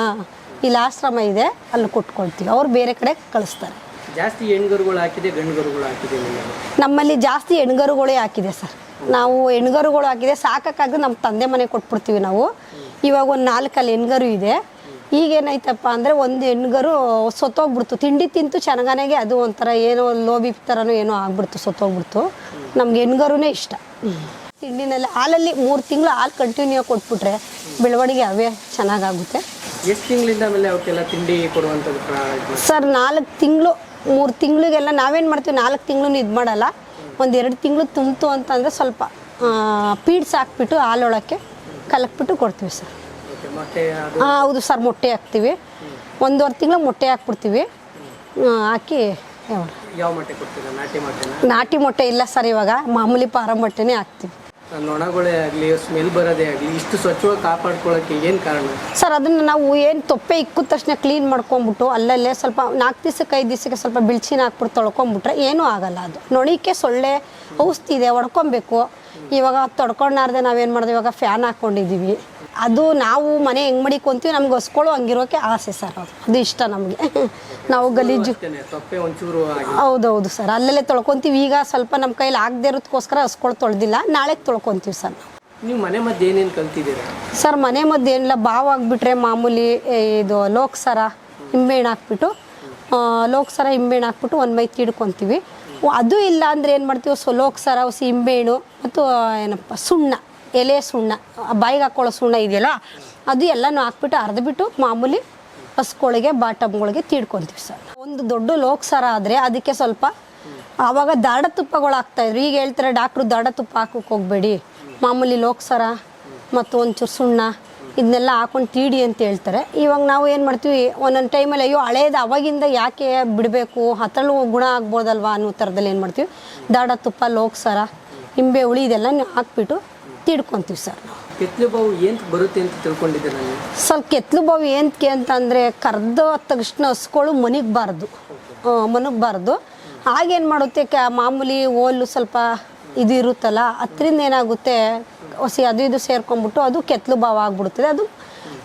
[LAUGHS] ಇಲ್ಲಿ ಆಶ್ರಮ ಇದೆ, ಅಲ್ಲಿ ಕೊಟ್ಕೊಳ್ತೀವಿ. ಅವ್ರು ಬೇರೆ ಕಡೆ ಕಳಿಸ್ತಾರೆ. ಜಾಸ್ತಿ ಹೆಣ್ಗರುಗಳು ಹಾಕಿದೆ ಗಂಡುಗರುಗಳು ಹಾಕಿದೆ ನಮ್ಮಲ್ಲಿ ಜಾಸ್ತಿ ಹೆಣ್ಗರುಗಳೇ ಹಾಕಿದೆ ಸರ್. ನಾವು ಹೆಣ್ಗರುಗಳು ಹಾಕಿದೆ ಸಾಕಕ್ಕಾಗ ನಮ್ಮ ತಂದೆ ಮನೆ ಕೊಟ್ಬಿಡ್ತೀವಿ ನಾವು. ಇವಾಗ ಒಂದು ನಾಲ್ಕಲ್ಲಿ ಹೆಣ್ಗರು ಇದೆ. ಈಗೇನಾಯ್ತಪ್ಪ ಅಂದರೆ ಒಂದು ಹೆಣ್ಗರು ಸೊತ್ತೋಗ್ಬಿಡ್ತು. ತಿಂಡಿ ತಿಂತು ಚೆನ್ನಾಗನೆಗೆ ಅದು ಒಂಥರ ಏನೋ ಲೋಬಿ ಥರನೋ ಏನೋ ಆಗ್ಬಿಡ್ತು ಸೊತ್ತೋಗ್ಬಿಡ್ತು. ನಮ್ಗೆ ಹೆಣ್ಗರುನೇ ಇಷ್ಟ. ತಿಂಡಿನಲ್ಲಿ ಹಾಲಲ್ಲಿ ಮೂರು ತಿಂಗಳು ಹಾಲು ಕಂಟಿನ್ಯೂ ಕೊಟ್ಬಿಟ್ರೆ ಬೆಳವಣಿಗೆ ಅವೇ ಚೆನ್ನಾಗಾಗುತ್ತೆ. ಎಷ್ಟು ತಿಂಗಳಿಂದ ಆಮೇಲೆ ಅವಕ್ಕೆಲ್ಲ ತಿಂಡಿ ಕೊಡುವಂಥದ್ದು ಸರ್ ನಾಲ್ಕು ತಿಂಗಳು ಮೂರು ತಿಂಗಳಿಗೆಲ್ಲ ನಾವೇನು ಮಾಡ್ತೀವಿ? ನಾಲ್ಕು ತಿಂಗಳು ಇದು ಮಾಡಲ್ಲ. ಒಂದು ಎರಡು ತಿಂಗಳು ತುಂಬಿತು ಅಂತಂದರೆ ಸ್ವಲ್ಪ ಪೀಡ್ಸ್ ಹಾಕ್ಬಿಟ್ಟು ಹಾಲೊಳಕ್ಕೆ ಕಲಕ್ಬಿಟ್ಟು ಕೊಡ್ತೀವಿ ಸರ್. ಹಾಂ ಹೌದು ಸರ್ ಮೊಟ್ಟೆ ಹಾಕ್ತೀವಿ. ಒಂದೂವರೆ ತಿಂಗಳು ಮೊಟ್ಟೆ ಹಾಕ್ಬಿಡ್ತೀವಿ. ಹಾಕಿ ಯಾವ ನಾಟಿ ಮೊಟ್ಟೆ ಇಲ್ಲ ಸರ್ ಇವಾಗ. ಮಾಮೂಲಿ ಪಾರ ಮೊಟ್ಟೆನೇ ಹಾಕ್ತೀವಿ. ನೊಣಗಳೇ ಆಗಲಿ ಸ್ಮೆಲ್ ಬರೋದೇ ಆಗಲಿ, ಇಷ್ಟು ಸ್ವಚ್ಛವಾಗಿ ಕಾಪಾಡ್ಕೊಳ್ಳೋಕ್ಕೆ ಏನು ಕಾರಣ? ಸರ್, ಅದನ್ನು ನಾವು ಏನು ತೊಪ್ಪೆ ಇಕ್ಕಿದ ತಕ್ಷಣ ಕ್ಲೀನ್ ಮಾಡ್ಕೊಂಬಿಟ್ಟು ಅಲ್ಲಲ್ಲೇ ಸ್ವಲ್ಪ ನಾಲ್ಕು ದಿವಸಕ್ಕೆ, ಐದು ದಿವಸಕ್ಕೆ ಸ್ವಲ್ಪ ಬಿಳ್ಚಿನ ಹಾಕ್ಬಿಟ್ಟು ತೊಳ್ಕೊಂಬಿಟ್ರೆ ಏನೂ ಆಗಲ್ಲ ಅದು. ನೊಣಿಕೆ ಸೊಳ್ಳೆ ಔಷಧಿ ಇದೆ, ಹೊಡ್ಕೊಬೇಕು. ಇವಾಗ ತೊಡ್ಕೊಂಡಾರ್ದೆ ನಾವೇನು ಮಾಡಿದ್ವಿ ಇವಾಗ ಫ್ಯಾನ್ ಹಾಕ್ಕೊಂಡಿದ್ದೀವಿ ಅದು ನಾವು ಮನೆ ಹೆಂಗೆ ಮಡಿಕೊಂತೀವಿ ನಮ್ಗೆ ಹೊಸ್ಕೊಳ್ಳೋ ಹಂಗಿರೋಕೆ ಆಸೆ ಸರ್ ಅದು. ಅದು ಇಷ್ಟ ನಮಗೆ. [LAUGHS] ನಾವು ಗಲೀಜು ಹೌದೌದು ಸರ್. ಅಲ್ಲಲ್ಲೇ ತೊಳ್ಕೊತೀವಿ. ಈಗ ಸ್ವಲ್ಪ ನಮ್ಮ ಕೈಲಿ ಆಗದೆ ಇರೋದಕ್ಕೋಸ್ಕರ ಹಸ್ಕೊಳ್ ತೊಳೆದಿಲ್ಲ. ನಾಳೆ ತೊಳ್ಕೊತೀವಿ ಸರ್ ನಾವು. ನೀವು ಮನೆ ಮದ್ದು ಏನೇನು ಕಲ್ತಿದ್ದೀರಾ? ಸರ್ ಮನೆ ಮದ್ದು ಏನಿಲ್ಲ. ಬಾವು ಆಗಿಬಿಟ್ರೆ ಮಾಮೂಲಿ ಇದು ಲೋಕ್ಸರ ಹಿಂಬೆಹಣ್ಣು ಹಾಕ್ಬಿಟ್ಟು ಲೋಕ್ಸರ ಹಿಂಬೆಹಣ್ಣು ಹಾಕ್ಬಿಟ್ಟು ಒಂದು ಮೈ ತಿಡ್ಕೊತೀವಿ. ಅದು ಇಲ್ಲ ಅಂದರೆ ಏನು ಮಾಡ್ತೀವಿ ಸೊ ಸರ ಹಸಿ ಹಿಂಬೆಹಣ್ಣು ಮತ್ತು ಏನಪ್ಪ, ಸುಣ್ಣ, ಎಲೆ ಸುಣ್ಣ ಬಾಯಿಗೆ ಹಾಕ್ಕೊಳ್ಳೋ ಸುಣ್ಣ ಇದೆಯಲ್ಲ, ಅದು ಎಲ್ಲನೂ ಹಾಕ್ಬಿಟ್ಟು ಅರ್ದ್ಬಿಟ್ಟು ಮಾಮೂಲಿ ಹಸ್ಗಳಿಗೆ ಬಾಟಮ್ಗಳಿಗೆ ತೀಡ್ಕೊತೀವಿ ಸರ್. ಒಂದು ದೊಡ್ಡ ಲೋಕ್ಸರ ಆದರೆ ಅದಕ್ಕೆ ಸ್ವಲ್ಪ, ಆವಾಗ ದಾಡ ತುಪ್ಪಗಳು ಹಾಕ್ತಾಯಿದ್ರು ಈಗ ಹೇಳ್ತಾರೆ, ಡಾಕ್ಟ್ರು ದಾಡ ತುಪ್ಪ ಹಾಕೋಕೆ ಹೋಗಬೇಡಿ. ಮಾಮೂಲಿ ಲೋಕ್ಸರ ಮತ್ತು ಒಂಚೂರು ಸುಣ್ಣ ಇದನ್ನೆಲ್ಲ ಹಾಕೊಂಡು ತೀಡಿ ಅಂತ ಹೇಳ್ತಾರೆ. ಇವಾಗ ನಾವು ಏನು ಮಾಡ್ತೀವಿ ಒಂದೊಂದು ಟೈಮಲ್ಲಿ ಅಯ್ಯೋ ಹಳೇದು ಅವಾಗಿಂದ ಯಾಕೆ ಬಿಡಬೇಕು ಹತ್ರಲ್ಲೂ ಗುಣ ಆಗ್ಬೋದಲ್ವಾ ಅನ್ನೋ ಥರದಲ್ಲಿ ಏನು ಮಾಡ್ತೀವಿ ದಾಡ ತುಪ್ಪ ಲೋಕ್ಸರ ನಿಂಬೆ ಹುಳಿ ಇದೆಲ್ಲ ಹಾಕ್ಬಿಟ್ಟು ತಿಡ್ಕೊತೀವಿ ಸರ್ ನಾವು. ಕೆತ್ತಲು ಬಾವು ಏನು ಬರುತ್ತೆ ಅಂತ ತಿಳ್ಕೊಂಡಿದ್ದೆ ನಾನು. ಸ್ವಲ್ಪ ಕೆತ್ಲು ಬಾವು ಏನಕ್ಕೆ ಅಂತಂದರೆ ಕರ್ದು ತಕ್ಷಣ ಹಸ್ಗಳು ಮನಿಗಬಾರ್ದು. ಮನಗಬಾರ್ದು. ಆಗೇನು ಮಾಡುತ್ತೆ ಕ ಮಾಮೂಲಿ ಓಲು ಸ್ವಲ್ಪ ಇದು ಇರುತ್ತಲ್ಲ ಅದರಿಂದ ಏನಾಗುತ್ತೆ ಹೊಸಿ ಅದು ಇದು ಸೇರ್ಕೊಂಡ್ಬಿಟ್ಟು ಅದು ಕೆತ್ತಲು ಭಾವ ಆಗ್ಬಿಡ್ತದೆ. ಅದು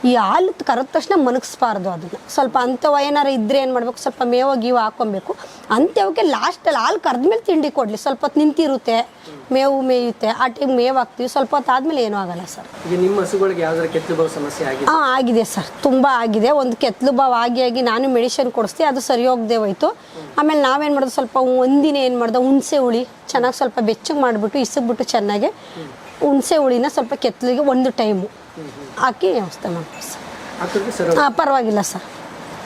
ಈ ಹಾಲು ಕರೆದ ತಕ್ಷಣ ಮನಗಿಸ್ಬಾರ್ದು ಅದನ್ನು ಸ್ವಲ್ಪ ಅಂಥವ ಏನಾರು ಇದ್ದರೆ ಏನು ಮಾಡಬೇಕು? ಸ್ವಲ್ಪ ಮೇವು ಗೀವು ಹಾಕೊಬೇಕು ಅಂಥವಕ್ಕೆ ಲಾಸ್ಟಲ್ಲಿ ಹಾಲು ಕರೆದ್ಮೇಲೆ ತಿಂಡಿ ಕೊಡಲಿ. ಸ್ವಲ್ಪ ಹೊತ್ತು ನಿಂತಿರುತ್ತೆ ಮೇವು ಮೇಯುತ್ತೆ ಆ ಟೈಮ್ ಮೇವು ಹಾಕ್ತೀವಿ. ಸ್ವಲ್ಪ ಹೊತ್ತು ಆದಮೇಲೆ ಏನೂ ಆಗಲ್ಲ ಸರ್. ನಿಮ್ಮ ಹಸುಗಳಿಗೆ ಯಾವ್ದಾರ ಕೆತ್ತಲು ಭಾವ ಸಮಸ್ಯೆ ಆಗಿದೆ? ಹಾಂ ಆಗಿದೆ ಸರ್. ತುಂಬ ಆಗಿದೆ. ಒಂದು ಕೆತ್ತಲು ಭಾವ ಆಗಿ ಆಗಿ ನಾನು ಮೆಡಿಷನ್ ಕೊಡಿಸ್ತೀವಿ ಅದು ಸರಿ ಹೋಗದೆ ಹೋಯ್ತು. ಆಮೇಲೆ ನಾವೇನು ಮಾಡೋದು? ಸ್ವಲ್ಪ ಒಂದಿನ ಏನು ಮಾಡ್ದೆ? ಹುಣಸೆ ಹುಳಿ ಚೆನ್ನಾಗಿ ಸ್ವಲ್ಪ ಬೆಚ್ಚಗೆ ಮಾಡಿಬಿಟ್ಟು ಇಸಗ್ಬಿಟ್ಟು ಚೆನ್ನಾಗಿ ಹುಣಸೆ ಹುಳಿನ ಸ್ವಲ್ಪ ಕೆತ್ತಲಿಗೆ ಒಂದು ಟೈಮು. ಹಾಕಿ ವ್ಯವಸ್ಥೆ ಮಾಡ್ತೀವಿ ಸರ್. ಹಾಂ ಪರವಾಗಿಲ್ಲ ಸರ್.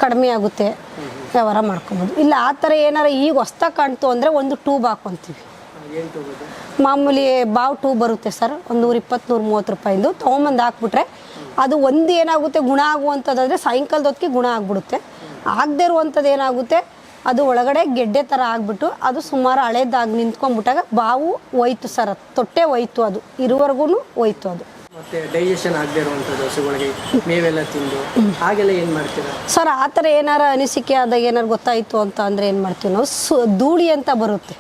ಕಡಿಮೆ ಆಗುತ್ತೆ. ವ್ಯವಹಾರ ಮಾಡ್ಕೊಬೋದು. ಇಲ್ಲ ಆ ಥರ ಏನಾರು ಈಗ ಹೊಸ್ದಾಗಿ ಕಾಣ್ತು ಅಂದರೆ ಒಂದು ಟ್ಯೂಬ್ ಹಾಕ್ಕೊತೀವಿ ಮಾಮೂಲಿ ಬಾವು ಟ್ಯೂಬ್ ಬರುತ್ತೆ ಸರ್. ಒಂದು ನೂರ ಇಪ್ಪತ್ತು ನೂರ ಮೂವತ್ತು ರೂಪಾಯಿಂದು. ತೊಗೊಂಬಂದು ಹಾಕ್ಬಿಟ್ರೆ ಅದು ಒಂದು ಏನಾಗುತ್ತೆ ಗುಣ ಆಗುವಂಥದ್ದಾದರೆ ಸಾಯಂಕಾಲದ ಹೊತ್ತಿಗೆ ಗುಣ ಆಗಿಬಿಡುತ್ತೆ. ಆಗದೇ ಇರುವಂಥದ್ದು ಏನಾಗುತ್ತೆ ಅದು ಒಳಗಡೆ ಗೆಡ್ಡೆ ಥರ ಆಗಿಬಿಟ್ಟು ಅದು ಸುಮಾರು ಹಳೇದಾಗಿ ನಿಂತ್ಕೊಂಡ್ಬಿಟ್ಟಾಗ ಬಾವು ಹೋಯ್ತು ಸರ್ ತೊಟ್ಟೆ ಹೋಯ್ತು ಅದು. ಇರುವರೆಗೂ ಹೋಯ್ತು ಅದು. ಮತ್ತೆ ಡೈಜೆಷನ್ ಆಗದೆ ಇರುವಂಥದ್ದು ಹಸುಗಳಿಗೆ ಮೇವೆಲ್ಲ ತಿಂದು ಹಾಗೆಲ್ಲ ಏನು ಮಾಡ್ತೀರಾ? ಸರ್ ಆ ಥರ ಏನಾರ ಅನಿಸಿಕೆ ಆದಾಗ ಏನಾರು ಗೊತ್ತಾಯಿತು ಅಂತ ಅಂದರೆ ಏನು ಮಾಡ್ತೀವಿ ನಾವು? ಸು ಧೂಳಿ ಅಂತ ಬರುತ್ತೆ.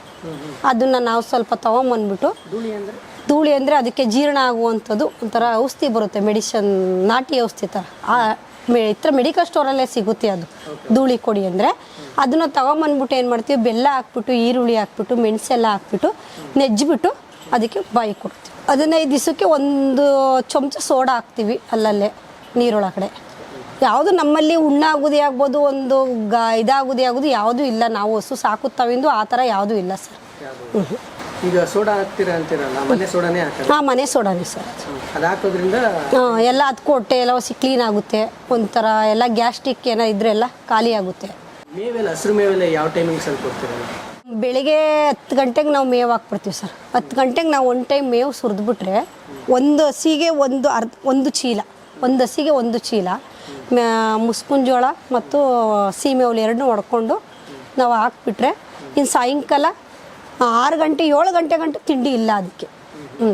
ಅದನ್ನು ನಾವು ಸ್ವಲ್ಪ ತೊಗೊಂಬಂದ್ಬಿಟ್ಟು ಧೂಳಿ ಅಂದರೆ? ಧೂಳಿ ಅಂದರೆ ಅದಕ್ಕೆ ಜೀರ್ಣ ಆಗುವಂಥದ್ದು ಒಂಥರ ಔಷಧಿ ಬರುತ್ತೆ ಮೆಡಿಷನ್ ನಾಟಿ ಔಷಧಿ ಥರ ಆ ಮೆ ಮೆಡಿಕಲ್ ಸ್ಟೋರಲ್ಲೇ ಸಿಗುತ್ತೆ ಅದು. ಧೂಳಿ ಕೊಡಿ ಅಂದರೆ. ಅದನ್ನು ತಗೊಂಬಂದ್ಬಿಟ್ಟು ಏನು ಮಾಡ್ತೀವಿ? ಬೆಲ್ಲ ಹಾಕ್ಬಿಟ್ಟು, ಈರುಳ್ಳಿ ಹಾಕ್ಬಿಟ್ಟು ಮೆಣಸೆಲ್ಲ ಹಾಕ್ಬಿಟ್ಟು ನೆಜ್ಜಿಬಿಟ್ಟು ಅದಕ್ಕೆ ಬಾಯಿ ಕೊಡ್ತೀವಿ. ಹದಿನೈದು ದಿವಸಕ್ಕೆ ಒಂದು ಚಮಚ ಸೋಡಾ ಹಾಕ್ತೀವಿ ಅಲ್ಲಲ್ಲೇ, ನೀರೊಳಗಡೆ. ಯಾವುದು ನಮ್ಮಲ್ಲಿ ಉಣ್ಣಾಗೋದೇ ಆಗ್ಬೋದು, ಒಂದು ಗ ಇದಾಗುದೇ ಆಗೋದು, ಯಾವುದೂ ಇಲ್ಲ. ನಾವು ಹಸು ಸಾಕುತ್ತವೆಂದು ಆ ಥರ ಯಾವುದೂ ಇಲ್ಲ ಸರ್. ಯಾವುದು ಈಗ ಸೋಡಾ ಹಾಕ್ತೀರಾ ಅಂತೀರಲ್ಲ ಮನೆ ಸೋಡಾನೇ ಹಾಕೋದು ಹಾಂ ಮನೆ ಸೋಡಾನೇ ಸರ್. ಅದು ಹಾಕೋದ್ರಿಂದ ಹಾಂ ಎಲ್ಲ ಅದಕ್ಕೂ ಹೊಟ್ಟೆ ಎಲ್ಲ ಹೊಸಿ ಕ್ಲೀನ್ ಆಗುತ್ತೆ. ಒಂಥರ ಎಲ್ಲ ಗ್ಯಾಸ್ಟ್ರಿಕ್ ಏನೋ ಇದ್ರೆ ಎಲ್ಲ ಖಾಲಿ ಆಗುತ್ತೆ. ಮೇವೆಲ್ಲ ಹಸಿರು ಮೇವೆಲ್ಲ ಯಾವ ಟೈಮಿಂಗ್ಸ್ ಅಲ್ಲಿ ಕೊಡ್ತೀರಾ? ಬೆಳಿಗ್ಗೆ ಹತ್ತು ಗಂಟೆಗೆ ನಾವು ಮೇವು ಹಾಕ್ಬಿಡ್ತೀವಿ ಸರ್. ಹತ್ತು ಗಂಟೆಗೆ ನಾವು ಒನ್ ಟೈಮ್ ಮೇವು ಸುರಿದ್ಬಿಟ್ರೆ ಒಂದು ಹಸಿಗೆ ಒಂದು ಅರ್ಧ ಒಂದು ಚೀಲ ಒಂದು ಹಸಿಗೆ ಒಂದು ಚೀಲ ಮುಸ್ಕುನ್ ಜೋಳ ಮತ್ತು ಸೀಮೆ ಹುಲಿ ಎರಡನ್ನೂ ಹೊಡ್ಕೊಂಡು ನಾವು ಹಾಕ್ಬಿಟ್ರೆ ಇನ್ನು ಸಾಯಂಕಾಲ ಆರು ಗಂಟೆ ಏಳು ಗಂಟೆ ಗಂಟೆ ತಿಂಡಿ ಇಲ್ಲ ಅದಕ್ಕೆ. ಹ್ಞೂ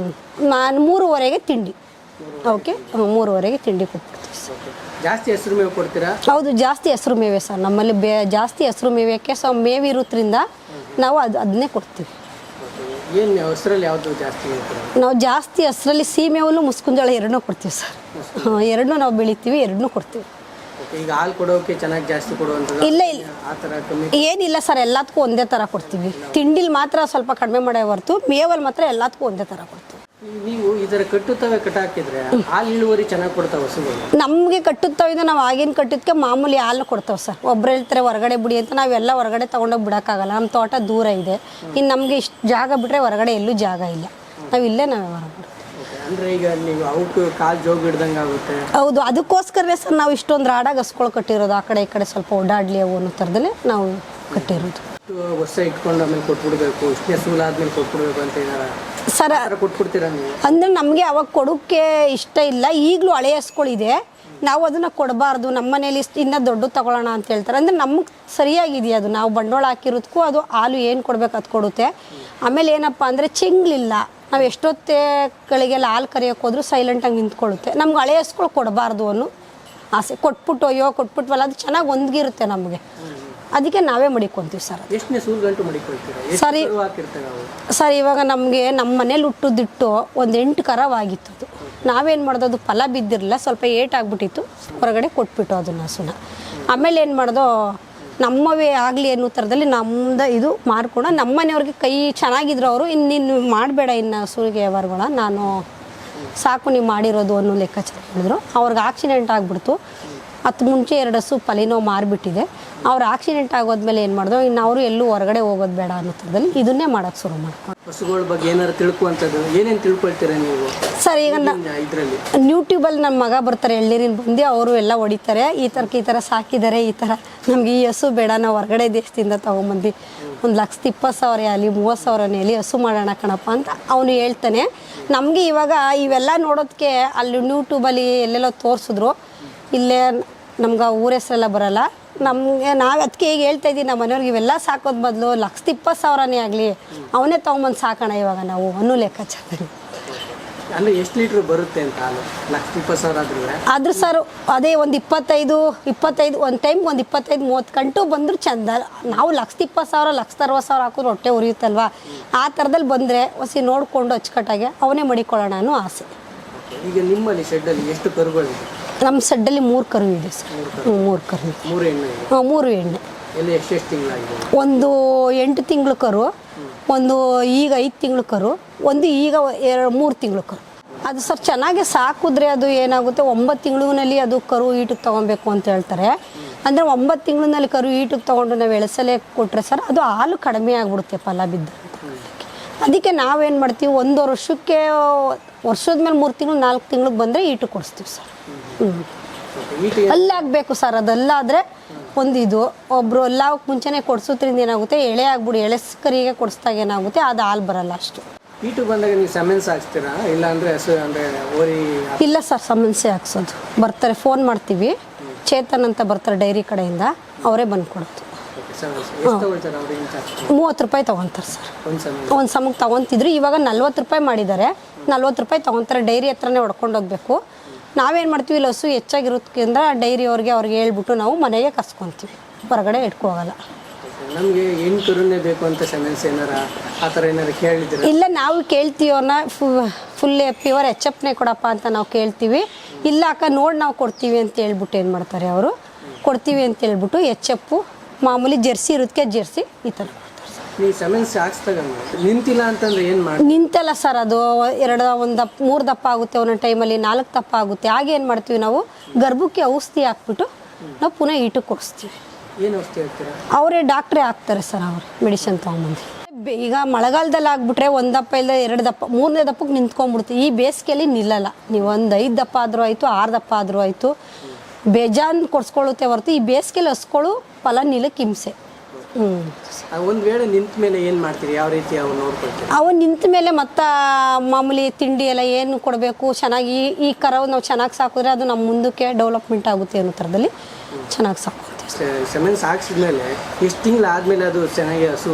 ನಾನು ಮೂರುವರೆಗೆ ತಿಂಡಿ. ಓಕೆ? ಮೂರುವರೆಗೆ ತಿಂಡಿ ಕೊಟ್ಬಿಡ್ತೀವಿ ಸರ್. ಜಾಸ್ತಿ ಹೆಸರು ಮೇವು ಕೊಡ್ತೀರಾ? ಹೌದು ಜಾಸ್ತಿ ಹೆಸರು ಮೇವೆ ಸರ್. ನಮ್ಮಲ್ಲಿ ಬೇ ಜಾಸ್ತಿ ಹೆಸರು ಮೇವೆಕ್ಕೆ ಸೊ ಮೇವಿರೋದ್ರಿಂದ ನಾವು ಅದು ಅದನ್ನೇ ಕೊಡ್ತೀವಿ. ಏನು ಹಸಿರಲ್ಲಿ ಯಾವುದು ಜಾಸ್ತಿ ನಾವು ಜಾಸ್ತಿ ಹೆಸರಲ್ಲಿ ಸೀಮೆ ಹುಲ್ಲು ಮುಸ್ಕುಂಜೋಳ ಎರಡನ್ನೂ ಕೊಡ್ತೀವಿ ಸರ್. ಹಾಂ ಎರಡನ್ನೂ ನಾವು ಬೆಳಿತೀವಿ ಎರಡನ್ನೂ ಕೊಡ್ತೀವಿ. ಈಗ ಹಾಲು ಕೊಡೋಕೆ ಚೆನ್ನಾಗಿ ಜಾಸ್ತಿ ಕೊಡುವಂಥದ್ದು. ಇಲ್ಲ ಇಲ್ಲ. ಆ ಥರ ಕಮ್ಮಿ ಏನಿಲ್ಲ ಸರ್ ಎಲ್ಲದಕ್ಕೂ ಒಂದೇ ಥರ ಕೊಡ್ತೀವಿ. ತಿಂಡಿಲಿ ಮಾತ್ರ ಸ್ವಲ್ಪ ಕಡಿಮೆ ಮಾಡೇ ಹೊರತು ಮೇವಲ್ಲಿ ಮಾತ್ರ ಎಲ್ಲದಕ್ಕೂ ಒಂದೇ ಥರ ಕೊಡ್ತೀವಿ. ನೀವು ಇದರ ಕಟ್ಟುತ್ತವೆ ಕಟ್ಟಾಕಿದ್ರೆ ಹಾಲು ಇಳುವರಿ ಚೆನ್ನಾಗಿ ಕೊಡ್ತಾವೆ ಹಸುಗಳು? ನಮಗೆ ಕಟ್ಟುತ್ತವಿಂದ ನಾವು ಆಗಿನ ಕಟ್ಟಿದ್ಕೆ ಮಾಮೂಲಿ ಹಾಲು ಕೊಡ್ತಾವೆ ಸರ್. ಒಬ್ರು ಹೇಳ್ತಾರೆ ಹೊರಗಡೆ ಬಿಡಿ ಅಂತ ನಾವೆಲ್ಲ ಹೊರಗಡೆ ತೊಗೊಂಡೋಗಿ ಬಿಡೋಕ್ಕಾಗಲ್ಲ. ನಮ್ಮ ತೋಟ ದೂರ ಇದೆ. ಇನ್ನು ನಮಗೆ ಇಷ್ಟು ಜಾಗ ಬಿಟ್ಟರೆ ಹೊರಗಡೆ ಎಲ್ಲೂ ಜಾಗ ಇಲ್ಲ. ನಾವು ಇಲ್ಲೇ ನಾವು ಓಕೆ ಅಂದರೆ ಈಗ ನೀವು ಅವಕ್ಕೆ ಕಾಲು ಜೋಗ್ ಹಿಡ್ದಂಗೆ ಆಗುತ್ತೆ. ಹೌದು ಅದಕ್ಕೋಸ್ಕರನೇ ಸರ್ ನಾವು ಇಷ್ಟೊಂದು ರಾಡಾಗಿ ಹಸ್ಗಳು ಕಟ್ಟಿರೋದು. ಆ ಕಡೆ ಈ ಕಡೆ ಸ್ವಲ್ಪ ಓಡಾಡಲಿ ಅವು ಅನ್ನೋ ಥರದಲ್ಲೇ ನಾವು ಕಟ್ಟಿರೋದು. ಇಷ್ಟು ವರ್ಷ ಇಟ್ಕೊಂಡು ಆಮೇಲೆ ಕೊಟ್ಬಿಡ್ಬೇಕು ಇಷ್ಟನೇ ಸೂಲ ಆದ್ಮೇಲೆ ಕೊಟ್ಬಿಡ್ಬೇಕು ಅಂತ ಏನಾರ ಸರ್ ಆ ಥರ ಕೊಟ್ಬಿಡ್ತೀರಾ ನೀವು? ಅಂದರೆ ನಮಗೆ ಅವಾಗ ಕೊಡೋಕ್ಕೆ ಇಷ್ಟ ಇಲ್ಲ. ಈಗಲೂ ಹಳೆ ಹಸ್ಗಳಿದೆ ನಾವು ಅದನ್ನು ಕೊಡಬಾರ್ದು. ನಮ್ಮ ಮನೇಲಿ ಇಷ್ಟು ಇನ್ನೂ ದೊಡ್ಡ ತಗೊಳ್ಳೋಣ ಅಂತ ಹೇಳ್ತಾರೆ. ಅಂದರೆ ನಮಗೆ ಸರಿಯಾಗಿದೆಯಾ ಅದು? ನಾವು ಬಂಡವಾಳ ಹಾಕಿರೋದಕ್ಕೂ ಅದು ಹಾಲು ಏನು ಕೊಡ್ಬೇಕು ಅದು ಕೊಡುತ್ತೆ. ಆಮೇಲೆ ಏನಪ್ಪ ಅಂದರೆ ಚೆಂಗ್ಲಿಲ್ಲ ನಾವು ಎಷ್ಟೊತ್ತೇಗಳಿಗೆಲ್ಲ ಹಾಲು ಕರೆಯೋಕೆ ಹೋದ್ರೂ ಸೈಲೆಂಟಾಗಿ ನಿಂತ್ಕೊಳ್ಳುತ್ತೆ. ನಮ್ಗೆ ಹಳೆ ಹಸುಗಳು ಕೊಡಬಾರ್ದು ಅನ್ನೋ ಆಸೆ. ಕೊಟ್ಬಿಟ್ಟು ಅಯ್ಯೋ ಕೊಟ್ಬಿಟ್ವಲ್ಲ ಅದು ಚೆನ್ನಾಗಿ ಒಂದ್ಗಿರುತ್ತೆ ನಮಗೆ. ಅದಕ್ಕೆ ನಾವೇ ಮಡಿಕೊಂತೀವಿ ಸರ್ ಸರಿ. ಸರ್ ಇವಾಗ ನಮಗೆ ನಮ್ಮ ಮನೇಲಿ ಹುಟ್ಟುದಿಟ್ಟು ಒಂದು ಎಂಟು ಕರವಾಗಿತ್ತು ಅದು. ನಾವೇನು ಮಾಡೋದು ಅದು ಫಲ ಬಿದ್ದಿರಲಿಲ್ಲ ಸ್ವಲ್ಪ ಏಟಾಗ್ಬಿಟ್ಟಿತ್ತು ಹೊರಗಡೆ ಕೊಟ್ಬಿಟ್ಟು ಅದನ್ನು ಹಸುನ ಆಮೇಲೆ ಏನು ಮಾಡೋದು ನಮ್ಮವೇ ಆಗಲಿ ಅನ್ನೋ ಥರದಲ್ಲಿ ನಮ್ಮದ ಇದು ಮಾರ್ಕೊಂಡು ನಮ್ಮ ಮನೆಯವ್ರಿಗೆ ಕೈ ಚೆನ್ನಾಗಿದ್ರು ಅವರು ಇನ್ನಿನ್ನು ಮಾಡಬೇಡ ಇನ್ನು ಹಸುವಿಗೆ ವ್ಯವಹಾರಗಳ ನಾನು ಸಾಕು ನೀವು ಮಾಡಿರೋದು ಅನ್ನೋ ಲೆಕ್ಕಾಚಾರ ಮಾಡಿದ್ರು. ಅವ್ರಿಗೆ ಆಕ್ಸಿಡೆಂಟ್ ಆಗಿಬಿಡ್ತು. ಹತ್ತು ಮುಂಚೆ ಎರಡು ಹಸು ಪಲಿನೋ ಮಾರಿಬಿಟ್ಟಿದೆ. ಅವ್ರು ಆಕ್ಸಿಡೆಂಟ್ ಆಗೋದ್ಮೇಲೆ ಏನು ಮಾಡಿದ್ರು ಇನ್ನು ಅವರು ಎಲ್ಲೂ ಹೊರಗಡೆ ಹೋಗೋದು ಬೇಡ ಅನ್ನೋ ಥರದಲ್ಲಿ ಇದನ್ನೇ ಮಾಡೋಕ್ಕೆ ಶುರು ಮಾಡ್ಕೊಂಡು ಹಸುಗಳ ಬಗ್ಗೆ ಏನಾರು ತಿಳ್ಕೊಂಥದ್ದು ಏನೇನು ತಿಳ್ಕೊಳ್ತೀರಾ ನೀವು? ಸರ್ ಈಗ ಇದರಲ್ಲಿ. ಯೂಟ್ಯೂಬಲ್ಲಿ ನಮ್ಮ ಮಗ ಬರ್ತಾರೆ ಎಳ್ಳೀರಿನ ಬಂದು ಅವರು ಎಲ್ಲ ಹೊಡಿತಾರೆ. ಈ ಥರಕ್ಕೆ ಈ ಥರ ಸಾಕಿದ್ದಾರೆ ಈ ಥರ. ನಮ್ಗೆ ಈ ಹಸು ಬೇಡ ನಾವು ಹೊರಗಡೆ ದೇಶದಿಂದ ತೊಗೊಂಬಂದು ಒಂದು ಲಕ್ಷದ ಇಪ್ಪತ್ತು ಸಾವಿರ ಆಗಲಿ ಮೂವತ್ತು ಸಾವಿರನೇ ಆಗಲಿ ಹಸು ಮಾಡೋಣ ಕಣಪ್ಪ ಅಂತ ಅವನು ಹೇಳ್ತಾನೆ. ನಮಗೆ ಇವಾಗ ಇವೆಲ್ಲ ನೋಡೋದಕ್ಕೆ ಅಲ್ಲಿ ಯೂಟ್ಯೂಬಲ್ಲಿ ಎಲ್ಲೆಲ್ಲೋ ತೋರಿಸಿದ್ರು. ಇಲ್ಲೇ ನಮ್ಗೆ ಊರ ಹೆಸರೆಲ್ಲ ಬರಲ್ಲ. ನಮಗೆ ನಾವು ಅದಕ್ಕೆ ಈಗ ಹೇಳ್ತಾ ಇದ್ದೀವಿ ನಮ್ಮ ಮನೆಯವ್ರಿಗೆ ಇವೆಲ್ಲ ಸಾಕೋದು ಬದಲು ಲಕ್ಷದ ಇಪ್ಪತ್ತು ಸಾವಿರನೇ ಆಗಲಿ ಅವನೇ ತೊಗೊಂಬಂದು ಸಾಕೋಣ ಇವಾಗ ನಾವು ಅನ್ನೋ ಲೆಕ್ಕಾಚಾರ ಅಂದರೆ ಎಷ್ಟು ಲೀಟ್ರ್ ಬರುತ್ತೆ ಅಂತ ಹಾಲು ಲಕ್ಷ ಇಪ್ಪತ್ತು ಸಾವಿರ ಆದ್ರೂ ಆದ್ರೂ ಸರ್ ಅದೇ ಒಂದು ಇಪ್ಪತ್ತೈದು ಇಪ್ಪತ್ತೈದು ಒಂದು ಟೈಮ್ ಒಂದು ಇಪ್ಪತ್ತೈದು ಮೂವತ್ತು ಗಂಟು ಬಂದರೂ ಚಂದ. ನಾವು ಲಕ್ಷದ ಇಪ್ಪತ್ತು ಸಾವಿರ ಲಕ್ಷದ ಅರವತ್ತು ಸಾವಿರ ಹಾಕಿದ್ರೆ ಹೊಟ್ಟೆ ಉರಿಯುತ್ತಲ್ವಾ? ಆ ಥರದಲ್ಲಿ ಬಂದರೆ ಹೊಸಿ ನೋಡಿಕೊಂಡು ಅಚ್ಚುಕಟ್ಟಾಗಿ ಅವನೇ ಮಡಿಕೊಳ್ಳೋಣ ಅನ್ನೋ ಆಸೆ. ಈಗ ನಿಮ್ಮಲ್ಲಿ ಶೆಡ್ಡಲ್ಲಿ ಎಷ್ಟು ಕರುಗಳಿದೆ? ನಮ್ಮ ಸಡ್ಡಲ್ಲಿ ಮೂರು ಕರು ಇದೆ ಸರ್ ಮೂರು ಕರು. ಹಾಂ ಮೂರು ಎಣ್ಣೆ. ಒಂದು ಎಂಟು ತಿಂಗಳು ಕರು ಒಂದು ಈಗ ಐದು ತಿಂಗಳು ಕರು ಒಂದು ಈಗ ಎರಡು ಮೂರು ತಿಂಗಳು ಕರು. ಅದು ಸರ್ ಚೆನ್ನಾಗಿ ಸಾಕಿದ್ರೆ ಅದು ಏನಾಗುತ್ತೆ? ಒಂಬತ್ತು ತಿಂಗಳಿನಲ್ಲಿ ಅದು ಕರು ಈಟಿಗೆ ತೊಗೊಬೇಕು ಅಂತ ಹೇಳ್ತಾರೆ. ಅಂದರೆ ಒಂಬತ್ತು ತಿಂಗಳಿನಲ್ಲಿ ಕರು ಈಟಿಗೆ ತೊಗೊಂಡು ನಾವು ಎಳೆಸಲೇ ಕೊಟ್ಟರೆ ಸರ್ ಅದು ಹಾಲು ಕಡಿಮೆ ಆಗಿಬಿಡುತ್ತೆ ಫಲ ಬಿದ್ದು ಅದಕ್ಕೆ ನಾವೇನು ಮಾಡ್ತೀವಿ? ಒಂದು ವರ್ಷಕ್ಕೆ ವರ್ಷದ ಮೇಲೆ ಮೂರು ತಿಂಗಳು ನಾಲ್ಕು ತಿಂಗಳಿಗೆ ಬಂದರೆ ಈಟು ಕೊಡಿಸ್ತೀವಿ ಸರ್. ಹ್ಞೂ ಅಲ್ಲಾಗಬೇಕು ಸರ್ ಅದಲ್ಲಾದರೆ ಒಂದು ಇದು ಒಬ್ಬರು ಎಲ್ಲ ಮುಂಚೆನೇ ಕೊಡಿಸೋದ್ರಿಂದ ಏನಾಗುತ್ತೆ ಎಳೆ ಆಗ್ಬಿಡು ಎಳೆ ಕರಿಗೆ ಕೊಡಿಸ್ದಾಗ ಏನಾಗುತ್ತೆ ಅದು ಹಾಲು ಬರಲ್ಲ ಅಷ್ಟು. ಈಟು ಬಂದಾಗ ನೀವು ಸಮೆನ್ಸ್ ಹಾಕ್ಸ್ತೀರಾ? ಇಲ್ಲ ಅಂದರೆ ಅಂದರೆ ಓರಿ ಇಲ್ಲ ಸರ್ ಸಮನ್ಸೆ ಹಾಕ್ಸೋದು. ಬರ್ತಾರೆ ಫೋನ್ ಮಾಡ್ತೀವಿ. ಚೇತನ್ ಅಂತ ಬರ್ತಾರೆ ಡೈರಿ ಕಡೆಯಿಂದ ಅವರೇ ಬಂದು ಕೊಡೋದು. ಮೂವತ್ತು ರೂಪಾಯಿ ತೊಗೊತಾರೆ ಸರ್. ಒಂದು ಸಮಕ್ಕೆ ತೊಗೊತಿದ್ರು ಇವಾಗ ನಲ್ವತ್ತು ರೂಪಾಯಿ ಮಾಡಿದ್ದಾರೆ. ನಲ್ವತ್ತು ರೂಪಾಯಿ ತೊಗೊತಾರೆ ಡೈರಿ ಹತ್ರನೇ ಹೊಡ್ಕೊಂಡು ಹೋಗ್ಬೇಕು. ನಾವೇನು ಮಾಡ್ತೀವಿ ಇಲ್ಲಿ ಹಸು ಹೆಚ್ಚಾಗಿರೋದ್ರಿಂದ ಡೈರಿ ಅವ್ರಿಗೆ ಅವ್ರಿಗೆ ಹೇಳ್ಬಿಟ್ಟು ನಾವು ಮನೆಗೆ ಕಸ್ಕೊತೀವಿ. ಹೊರಗಡೆ ಇಟ್ಕೋಗಲ್ಲ ನಮಗೆ ಬೇಕು ಅಂತ ಏನಾರ ಆ ಥರ ಏನಾರ ಕೇಳಿದ್ರೆ ಇಲ್ಲ ನಾವು ಕೇಳ್ತೀವಿ ಅವ್ರನ್ನ ಫುಲ್ ಪ್ಯೂರ್ ಎಚ್ ಎಪ್ನೇ ಕೊಡಪ್ಪ ಅಂತ ನಾವು ಕೇಳ್ತೀವಿ. ಇಲ್ಲ ಅಕ್ಕ ನೋಡಿ ನಾವು ಕೊಡ್ತೀವಿ ಅಂತ ಹೇಳ್ಬಿಟ್ಟು ಏನು ಮಾಡ್ತಾರೆ ಅವರು? ಕೊಡ್ತೀವಿ ಅಂತ ಹೇಳ್ಬಿಟ್ಟು ಎಚ್ ಎಪ್ಪು ಮಾಮೂಲಿ ಜೆರ್ಸಿ ಇರೋದಕ್ಕೆ ಜೆರ್ಸಿ ಈ ಥರ. ನೀವು ಸೆಮೆನ್ಸ್ ಹಾಕ್ಸ್ದಾಗ ನಿಂತಿಲ್ಲ ಅಂತಂದ್ರೆ ಏನು ಮಾಡಿ ನಿಂತಲ್ಲ ಸರ್ ಅದು ಎರಡು ಒಂದು ದಪ್ಪ ಮೂರು ದಪ್ಪ ಆಗುತ್ತೆ ಒಂದೊಂದು ಟೈಮಲ್ಲಿ ನಾಲ್ಕು ದಪ್ಪ ಆಗುತ್ತೆ. ಆಗ ಏನು ಮಾಡ್ತೀವಿ ನಾವು? ಗರ್ಭಕ್ಕೆ ಔಷಧಿ ಹಾಕ್ಬಿಟ್ಟು ನಾವು ಪುನಃ ಈಟಕ್ಕೆ ಕೊಡಿಸ್ತೀವಿ. ಏನು ಔಷಧಿ ಹೇಳ್ತೀರಾ ಅವರೇ ಡಾಕ್ಟ್ರೇ ಹಾಕ್ತಾರೆ ಸರ್ ಅವ್ರು ಮೆಡಿಸಿನ್ ತೊಗೊಂಬಂದು. ಈಗ ಮಳೆಗಾಲದಲ್ಲಿ ಆಗ್ಬಿಟ್ರೆ ಒಂದು ದಪ್ಪ ಇಲ್ಲ ಎರಡು ದಪ್ಪ ಮೂರನೇ ದಪ್ಪಕ್ಕೆ ನಿಂತ್ಕೊಂಡ್ಬಿಡ್ತೀವಿ. ಈ ಬೇಸಿಗೆಯಲ್ಲಿ ನಿಲ್ಲಲ್ಲ. ನೀವು ಒಂದು ಐದು ದಪ್ಪ ಆದರೂ ಆಯಿತು ಆರು ದಪ್ಪ ಆದರೂ ಆಯಿತು. ಬೇಜಾನ್ ಕೊಡ್ಸ್ಕೊಳ್ಳುತ್ತೆ ಹೊರತು ಈ ಬೇಸಿಗೆಯಲ್ಲಿ ಹಸ್ಗಳು ಫಲ ನಿಲ್ಲಕ್ಕೆ ಹಿಂಸೆ. ಒಂದು ವೇಳೆ ನಿಂತ ಮೇಲೆ ಏನು ಮಾಡ್ತೀರಿ? ಯಾವ ರೀತಿ ಅವ್ನು ನೋಡ್ಕೊಳ್ತೀರಿ? ಅವನು ನಿಂತ ಮೇಲೆ ಮತ್ತೆ ಮಾಮೂಲಿ ತಿಂಡಿ ಎಲ್ಲ ಏನು ಕೊಡಬೇಕು? ಚೆನ್ನಾಗಿ ಈ- ಈ ಕರವು ನಾವು ಚೆನ್ನಾಗಿ ಸಾಕಿದ್ರೆ ಅದು ನಮ್ಮ ಮುಂದಕ್ಕೆ ಡೆವಲಪ್ಮೆಂಟ್ ಆಗುತ್ತೆ ಅನ್ನೋ ಥರದಲ್ಲಿ ಚೆನ್ನಾಗಿ ಸಾಕೋತೀವಿ ಎಷ್ಟು ತಿಂಗಳು ಆದಮೇಲೆ ಅದು ಚೆನ್ನಾಗಿ ಹಸು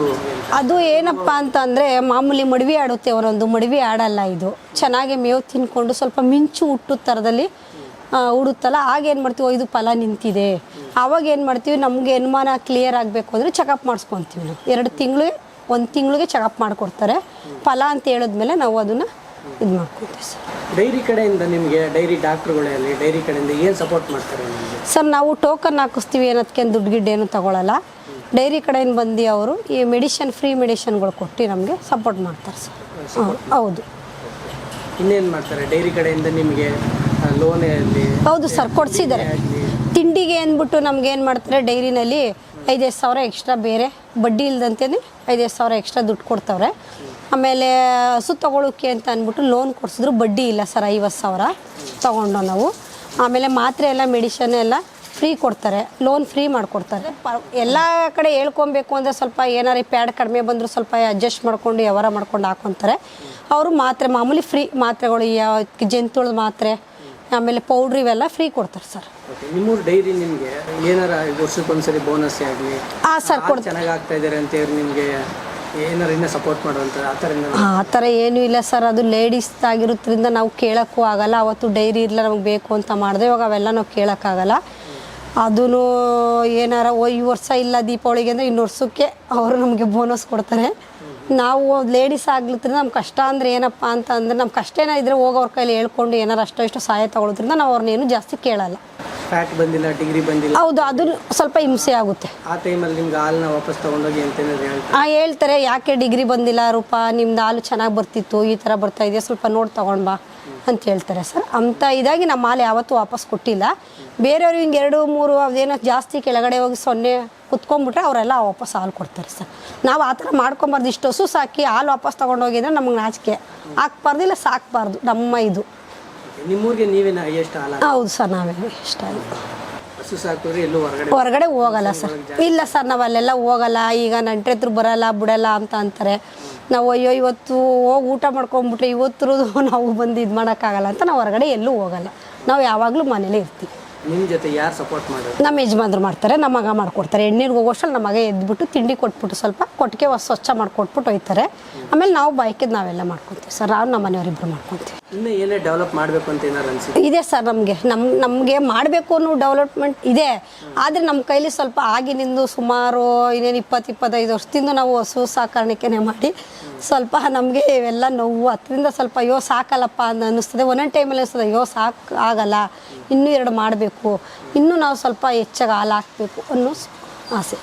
ಅದು ಏನಪ್ಪ ಅಂತಂದರೆ ಮಾಮೂಲಿ ಮಡವಿ ಆಡುತ್ತೆ ಅವರೊಂದು. ಮಡವಿ ಆಡಲ್ಲ ಇದು. ಚೆನ್ನಾಗಿ ಮೇವು ತಿನ್ಕೊಂಡು ಸ್ವಲ್ಪ ಮಿಂಚು ಹುಟ್ಟು ಥರದಲ್ಲಿ ಹುಡುತ್ತಲ್ಲ ಉಡುತ್ತಲ್ಲ. ಆಗ ಏನು ಮಾಡ್ತೀವಿ ಇದು ಫಲ ನಿಂತಿದೆ. ಆವಾಗ ಏನು ಮಾಡ್ತೀವಿ ನಮಗೆ ಅನುಮಾನ ಕ್ಲಿಯರ್ ಆಗಬೇಕು ಅಂದರೆ ಚೆಕಪ್ ಮಾಡಿಸ್ಕೊತೀವಿ ನಾವು. ಎರಡು ತಿಂಗಳು ಒಂದು ತಿಂಗಳಿಗೆ ಚೆಕಪ್ ಮಾಡಿಕೊಡ್ತಾರೆ. ಫಲ ಅಂತ ಹೇಳಿದ್ಮೇಲೆ ನಾವು ಅದನ್ನು ಇದು ಮಾಡ್ಕೊತೀವಿ ಸರ್. ಡೈರಿ ಕಡೆಯಿಂದ ನಿಮಗೆ ಡೈರಿ ಡಾಕ್ಟ್ರುಗಳಲ್ಲಿ ಡೈರಿ ಕಡೆಯಿಂದ ಏನು ಸಪೋರ್ಟ್ ಮಾಡ್ತಾರೆ ಸರ್ ನಾವು ಟೋಕನ್ ಹಾಕಿಸ್ತೀವಿ ಅನ್ನೋದಕ್ಕೆ ದುಡ್ಡು ಗಿಡ್ಡು ಏನು ತಗೊಳ್ಳಲ್ಲ ಡೈರಿ ಕಡೆಯಿಂದ ಬಂದು ಅವರು ಈ ಮೆಡಿಷನ್ ಫ್ರೀ ಮೆಡಿಷನ್ಗಳು ಕೊಟ್ಟು ನಮಗೆ ಸಪೋರ್ಟ್ ಮಾಡ್ತಾರೆ ಸರ್. ಹೌ- ಹೌದು. ಇನ್ನೇನು ಮಾಡ್ತಾರೆ? ಡೈರಿ ಕಡೆಯಿಂದ ನಿಮಗೆ ಲೋನ್ ಹೌದು ಸರ್ ಕೊಡಿಸಿದ್ದಾರೆ. ತಿಂಡಿಗೆ ಅಂದ್ಬಿಟ್ಟು ನಮ್ಗೆ ಏನು ಮಾಡ್ತಾರೆ, ಡೈರಿನಲ್ಲಿ ಐದೈದು ಸಾವಿರ ಎಕ್ಸ್ಟ್ರಾ ಬೇರೆ, ಬಡ್ಡಿ ಇಲ್ದಂತೆಯೇ ಐದೈದು ಸಾವಿರ ಎಕ್ಸ್ಟ್ರಾ ದುಡ್ಡು ಕೊಡ್ತವ್ರೆ. ಆಮೇಲೆ ಹಸು ತೊಗೊಳಕ್ಕೆ ಅಂತ ಅಂದ್ಬಿಟ್ಟು ಲೋನ್ ಕೊಡಿಸಿದ್ರು, ಬಡ್ಡಿ ಇಲ್ಲ ಸರ್, ಐವತ್ತು ಸಾವಿರ ತೊಗೊಂಡು ನಾವು. ಆಮೇಲೆ ಮಾತ್ರೆ ಎಲ್ಲ ಮೆಡಿಷನ್ ಎಲ್ಲ ಫ್ರೀ ಕೊಡ್ತಾರೆ ಲೋನ್ ಫ್ರೀ ಮಾಡಿಕೊಡ್ತಾರೆ. ಎಲ್ಲ ಕಡೆ ಹೇಳ್ಕೊಬೇಕು ಅಂದರೆ ಸ್ವಲ್ಪ ಏನಾರು ಪ್ಯಾಡ್ ಕಡಿಮೆ ಬಂದರೂ ಸ್ವಲ್ಪ ಅಡ್ಜಸ್ಟ್ ಮಾಡ್ಕೊಂಡು, ವ್ಯವಹಾರ ಮಾಡ್ಕೊಂಡು ಹಾಕೊತಾರೆ. ಅವರು ಮಾತ್ರೆ, ಮಾಮೂಲಿ ಫ್ರೀ ಮಾತ್ರೆಗಳು ಯಾವ ಜಂತುಳದ ಮಾತ್ರೆ ಆಮೇಲೆ ಪೌಡ್ರ್ ಇವೆಲ್ಲ ಫ್ರೀ ಕೊಡ್ತಾರೆ ಸರ್ ನಿಮ್ಮೂರು ಡೈರಿ ನಿಮಗೆ ಏನಾರ ವರ್ಷಕ್ಕೊಂದ್ಸರಿ ಬೋನಸ್ ಆಗಲಿ? ಹಾಂ ಸರ್ ಚೆನ್ನಾಗಿ ಆಗ್ತಾ ಇದ್ದಾರೆ ಅಂತ ಹೇಳಿ ನಿಮಗೆ ಏನಾರ ಇನ್ನೂ ಸಪೋರ್ಟ್ ಮಾಡುವಂಥ ಆ ಥರ ಆ ಥರ ಏನೂ ಇಲ್ಲ ಸರ್ ಅದು ಲೇಡೀಸ್ ಆಗಿರೋದ್ರಿಂದ ನಾವು ಕೇಳೋಕ್ಕೂ ಆಗಲ್ಲ. ಅವತ್ತು ಡೈರಿ ಇಲ್ಲ ನಮಗೆ ಬೇಕು ಅಂತ ಮಾಡಿದೆ. ಇವಾಗ ಅವೆಲ್ಲ ನಾವು ಕೇಳೋಕ್ಕಾಗಲ್ಲ ಅದೂ ಏನಾರ ಈ ವರ್ಷ ಇಲ್ಲ ದೀಪಾವಳಿಗೆ ಅಂದರೆ ಇನ್ನು ವರ್ಷಕ್ಕೆ ಅವರು ನಮಗೆ ಬೋನಸ್ ಕೊಡ್ತಾರೆ. ನಾವು ಲೇಡೀಸ್ ಆಗ್ಲಿದ್ರಿಂದ ನಮ್ಮ ಕಷ್ಟ ಅಂದರೆ ಏನಪ್ಪ ಅಂತ ಅಂದರೆ ನಮ್ಮ ಕಷ್ಟ ಏನಾದ್ರೆ ಹೋಗೋರ ಕೈಲಿ ಹೇಳ್ಕೊಂಡು ಏನಾರು ಅಷ್ಟೋ ಇಷ್ಟೋ ಸಹಾಯ ತಗೊಳ್ಳೋದ್ರಿಂದ ನಾವು ಅವ್ರನ್ನೇನು ಜಾಸ್ತಿ ಕೇಳಲ್ಲ. ಫ್ಯಾಟ್ ಬಂದಿಲ್ಲ ಡಿಗ್ರಿ ಬಂದಿಲ್ಲ. ಹೌದು ಅದು ಸ್ವಲ್ಪ ಹಿಂಸೆ ಆಗುತ್ತೆ. ಆ ಟೈಮಲ್ಲಿ ನಿಮ್ಗೆ ಹಾಲನ್ನ ವಾಪಸ್ ತಗೊಂಡೋಗಿ ಅಂತ ಹೇಳ್ತಾರೆ? ಯಾಕೆ ಡಿಗ್ರಿ ಬಂದಿಲ್ಲ ರೂಪ? ನಿಮ್ದು ಹಾಲು ಚೆನ್ನಾಗಿ ಬರ್ತಿತ್ತು ಈ ಥರ ಬರ್ತಾ ಇದೆಯಾ? ಸ್ವಲ್ಪ ನೋಡಿ ತಗೊಂಡು ಬಾ. ಅಂತ ಹೇಳ್ತಾರೆ ಸರ್. ಅಂಥ ಇದಾಗಿ ನಮ್ಮ ಹಾಲು ಯಾವತ್ತೂ ವಾಪಸ್ ಕೊಟ್ಟಿಲ್ಲ. ಬೇರೆಯವ್ರು ಹಿಂಗೆ ಎರಡು ಮೂರು ಅದೇನೋ ಜಾಸ್ತಿ ಕೆಳಗಡೆ ಹೋಗಿ ಸೊನ್ನೆ ಕುತ್ಕೊಂಡ್ಬಿಟ್ರೆ ಅವರೆಲ್ಲ ವಾಪಸ್ ಹಾಲು ಕೊಡ್ತಾರೆ ಸರ್. ನಾವು ಆ ಥರ ಮಾಡ್ಕೊಂಬಾರ್ದು. ಇಷ್ಟು ಹಸು ಸಾಕಿ ಹಾಲು ವಾಪಸ್ ತೊಗೊಂಡೋಗಿದ್ರೆ ನಮಗೆ ನಾಚಿಕೆ. ಹಾಕ್ಬಾರ್ದು ಇಲ್ಲ ಸಾಕಬಾರ್ದು. ನಮ್ಮ ಇದು. ನಿಮ್ಮೂರಿಗೆ ನೀವೇನ ಎಷ್ಟು ಹಾಲ? ಹೌದು ಸರ್ ನಾವೇ ಇಷ್ಟ ಹೊರಗಡೆ ಹೊರಗಡೆ ಹೋಗಲ್ಲ ಸರ್. ಇಲ್ಲ ಸರ್ ನಾವು ಅಲ್ಲೆಲ್ಲ ಹೋಗಲ್ಲ. ಈಗ ನಂಟ್ರೆತ್ರ ಬರಲ್ಲ ಬಿಡಲ್ಲ ಅಂತ ಅಂತಾರೆ. ನಾವು ಅಯ್ಯೋ ಇವತ್ತು ಹೋಗಿ ಊಟ ಮಾಡ್ಕೊಂಬಿಟ್ರೆ ಇವತ್ತು [LAUGHS] ನಾವು ಬಂದು ಇದು ಮಾಡೋಕ್ಕಾಗಲ್ಲ ಅಂತ ನಾವು ಹೊರಗಡೆ ಎಲ್ಲೂ ಹೋಗಲ್ಲ. ನಾವು ಯಾವಾಗಲೂ ಮನೇಲೇ ಇರ್ತೀವಿ. ನಿಮ್ಮ ಜೊತೆ ಯಾರು ಸಪೋರ್ಟ್ ಮಾಡೋದು? ನಮ್ಮ ಯಜಮಾನ್ರು ಮಾಡ್ತಾರೆ ನಮ್ಮ ಮಗ ಮಾಡ್ಕೊಡ್ತಾರೆ. ಎಣ್ಣೀರಿಗೆ ಹೋಗೋಷ್ಟಲ್ಲಿ ನಮ್ಮ ಮಗ ಎದ್ಬಿಟ್ಟು ತಿಂಡಿ ಕೊಟ್ಬಿಟ್ಟು ಸ್ವಲ್ಪ ಕೊಟ್ಟಿಗೆ ಸ್ವಚ್ಛ ಮಾಡ್ಕೊಟ್ಬಿಟ್ಟು ಹೋಯ್ತಾರೆ ಆಮೇಲೆ ನಾವು ಬೈಕಿದ್ ನಾವೆಲ್ಲ ಮಾಡ್ಕೊತೀವಿ ಸರ್. ನಾವು ನಮ್ಮ ಮನೆಯವರಿಬ್ಬರು ಮಾಡ್ಕೊತೀವಿ. ಇನ್ನೂ ಏನೇ ಡೆವಲಪ್ ಮಾಡಬೇಕು ಅಂತ ಏನಾರು ಅನ್ಸಿದೆ ಇದೆ ಸರ್ ನಮಗೆ. ನಮ್ಮ ನಮಗೆ ಮಾಡಬೇಕು ಅನ್ನೋ ಡೆವಲಪ್ಮೆಂಟ್ ಇದೆ. ಆದರೆ ನಮ್ಮ ಕೈಲಿ ಸ್ವಲ್ಪ ಆಗಿನಿಂದ ಸುಮಾರು ಇನ್ನೇನು ಇಪ್ಪತ್ತು ಇಪ್ಪತ್ತೈದು ವರ್ಷದಿಂದ ನಾವು ಹಸು ಸಾಕಾಣಿಕೆನೇ ಮಾಡಿ ಸ್ವಲ್ಪ ನಮಗೆ ಇವೆಲ್ಲ ನೋವು ಅದರಿಂದ ಸ್ವಲ್ಪ ಅಯ್ಯೋ ಸಾಕಲ್ಲಪ್ಪ ಅಂತ ಅನ್ನಿಸ್ತದೆ. ಒಂದೊಂದು ಟೈಮಲ್ಲಿ ಅನಿಸ್ತದೆ, ಅಯ್ಯೋ ಸಾಕು ಆಗಲ್ಲ, ಇನ್ನೂ ಎರಡು ಮಾಡಬೇಕು, ಇನ್ನೂ ನಾವು ಸ್ವಲ್ಪ ಹೆಚ್ಚಾಗಿ ಹಾಲು ಹಾಕಬೇಕು ಅನ್ನೋ ಆಸೆ.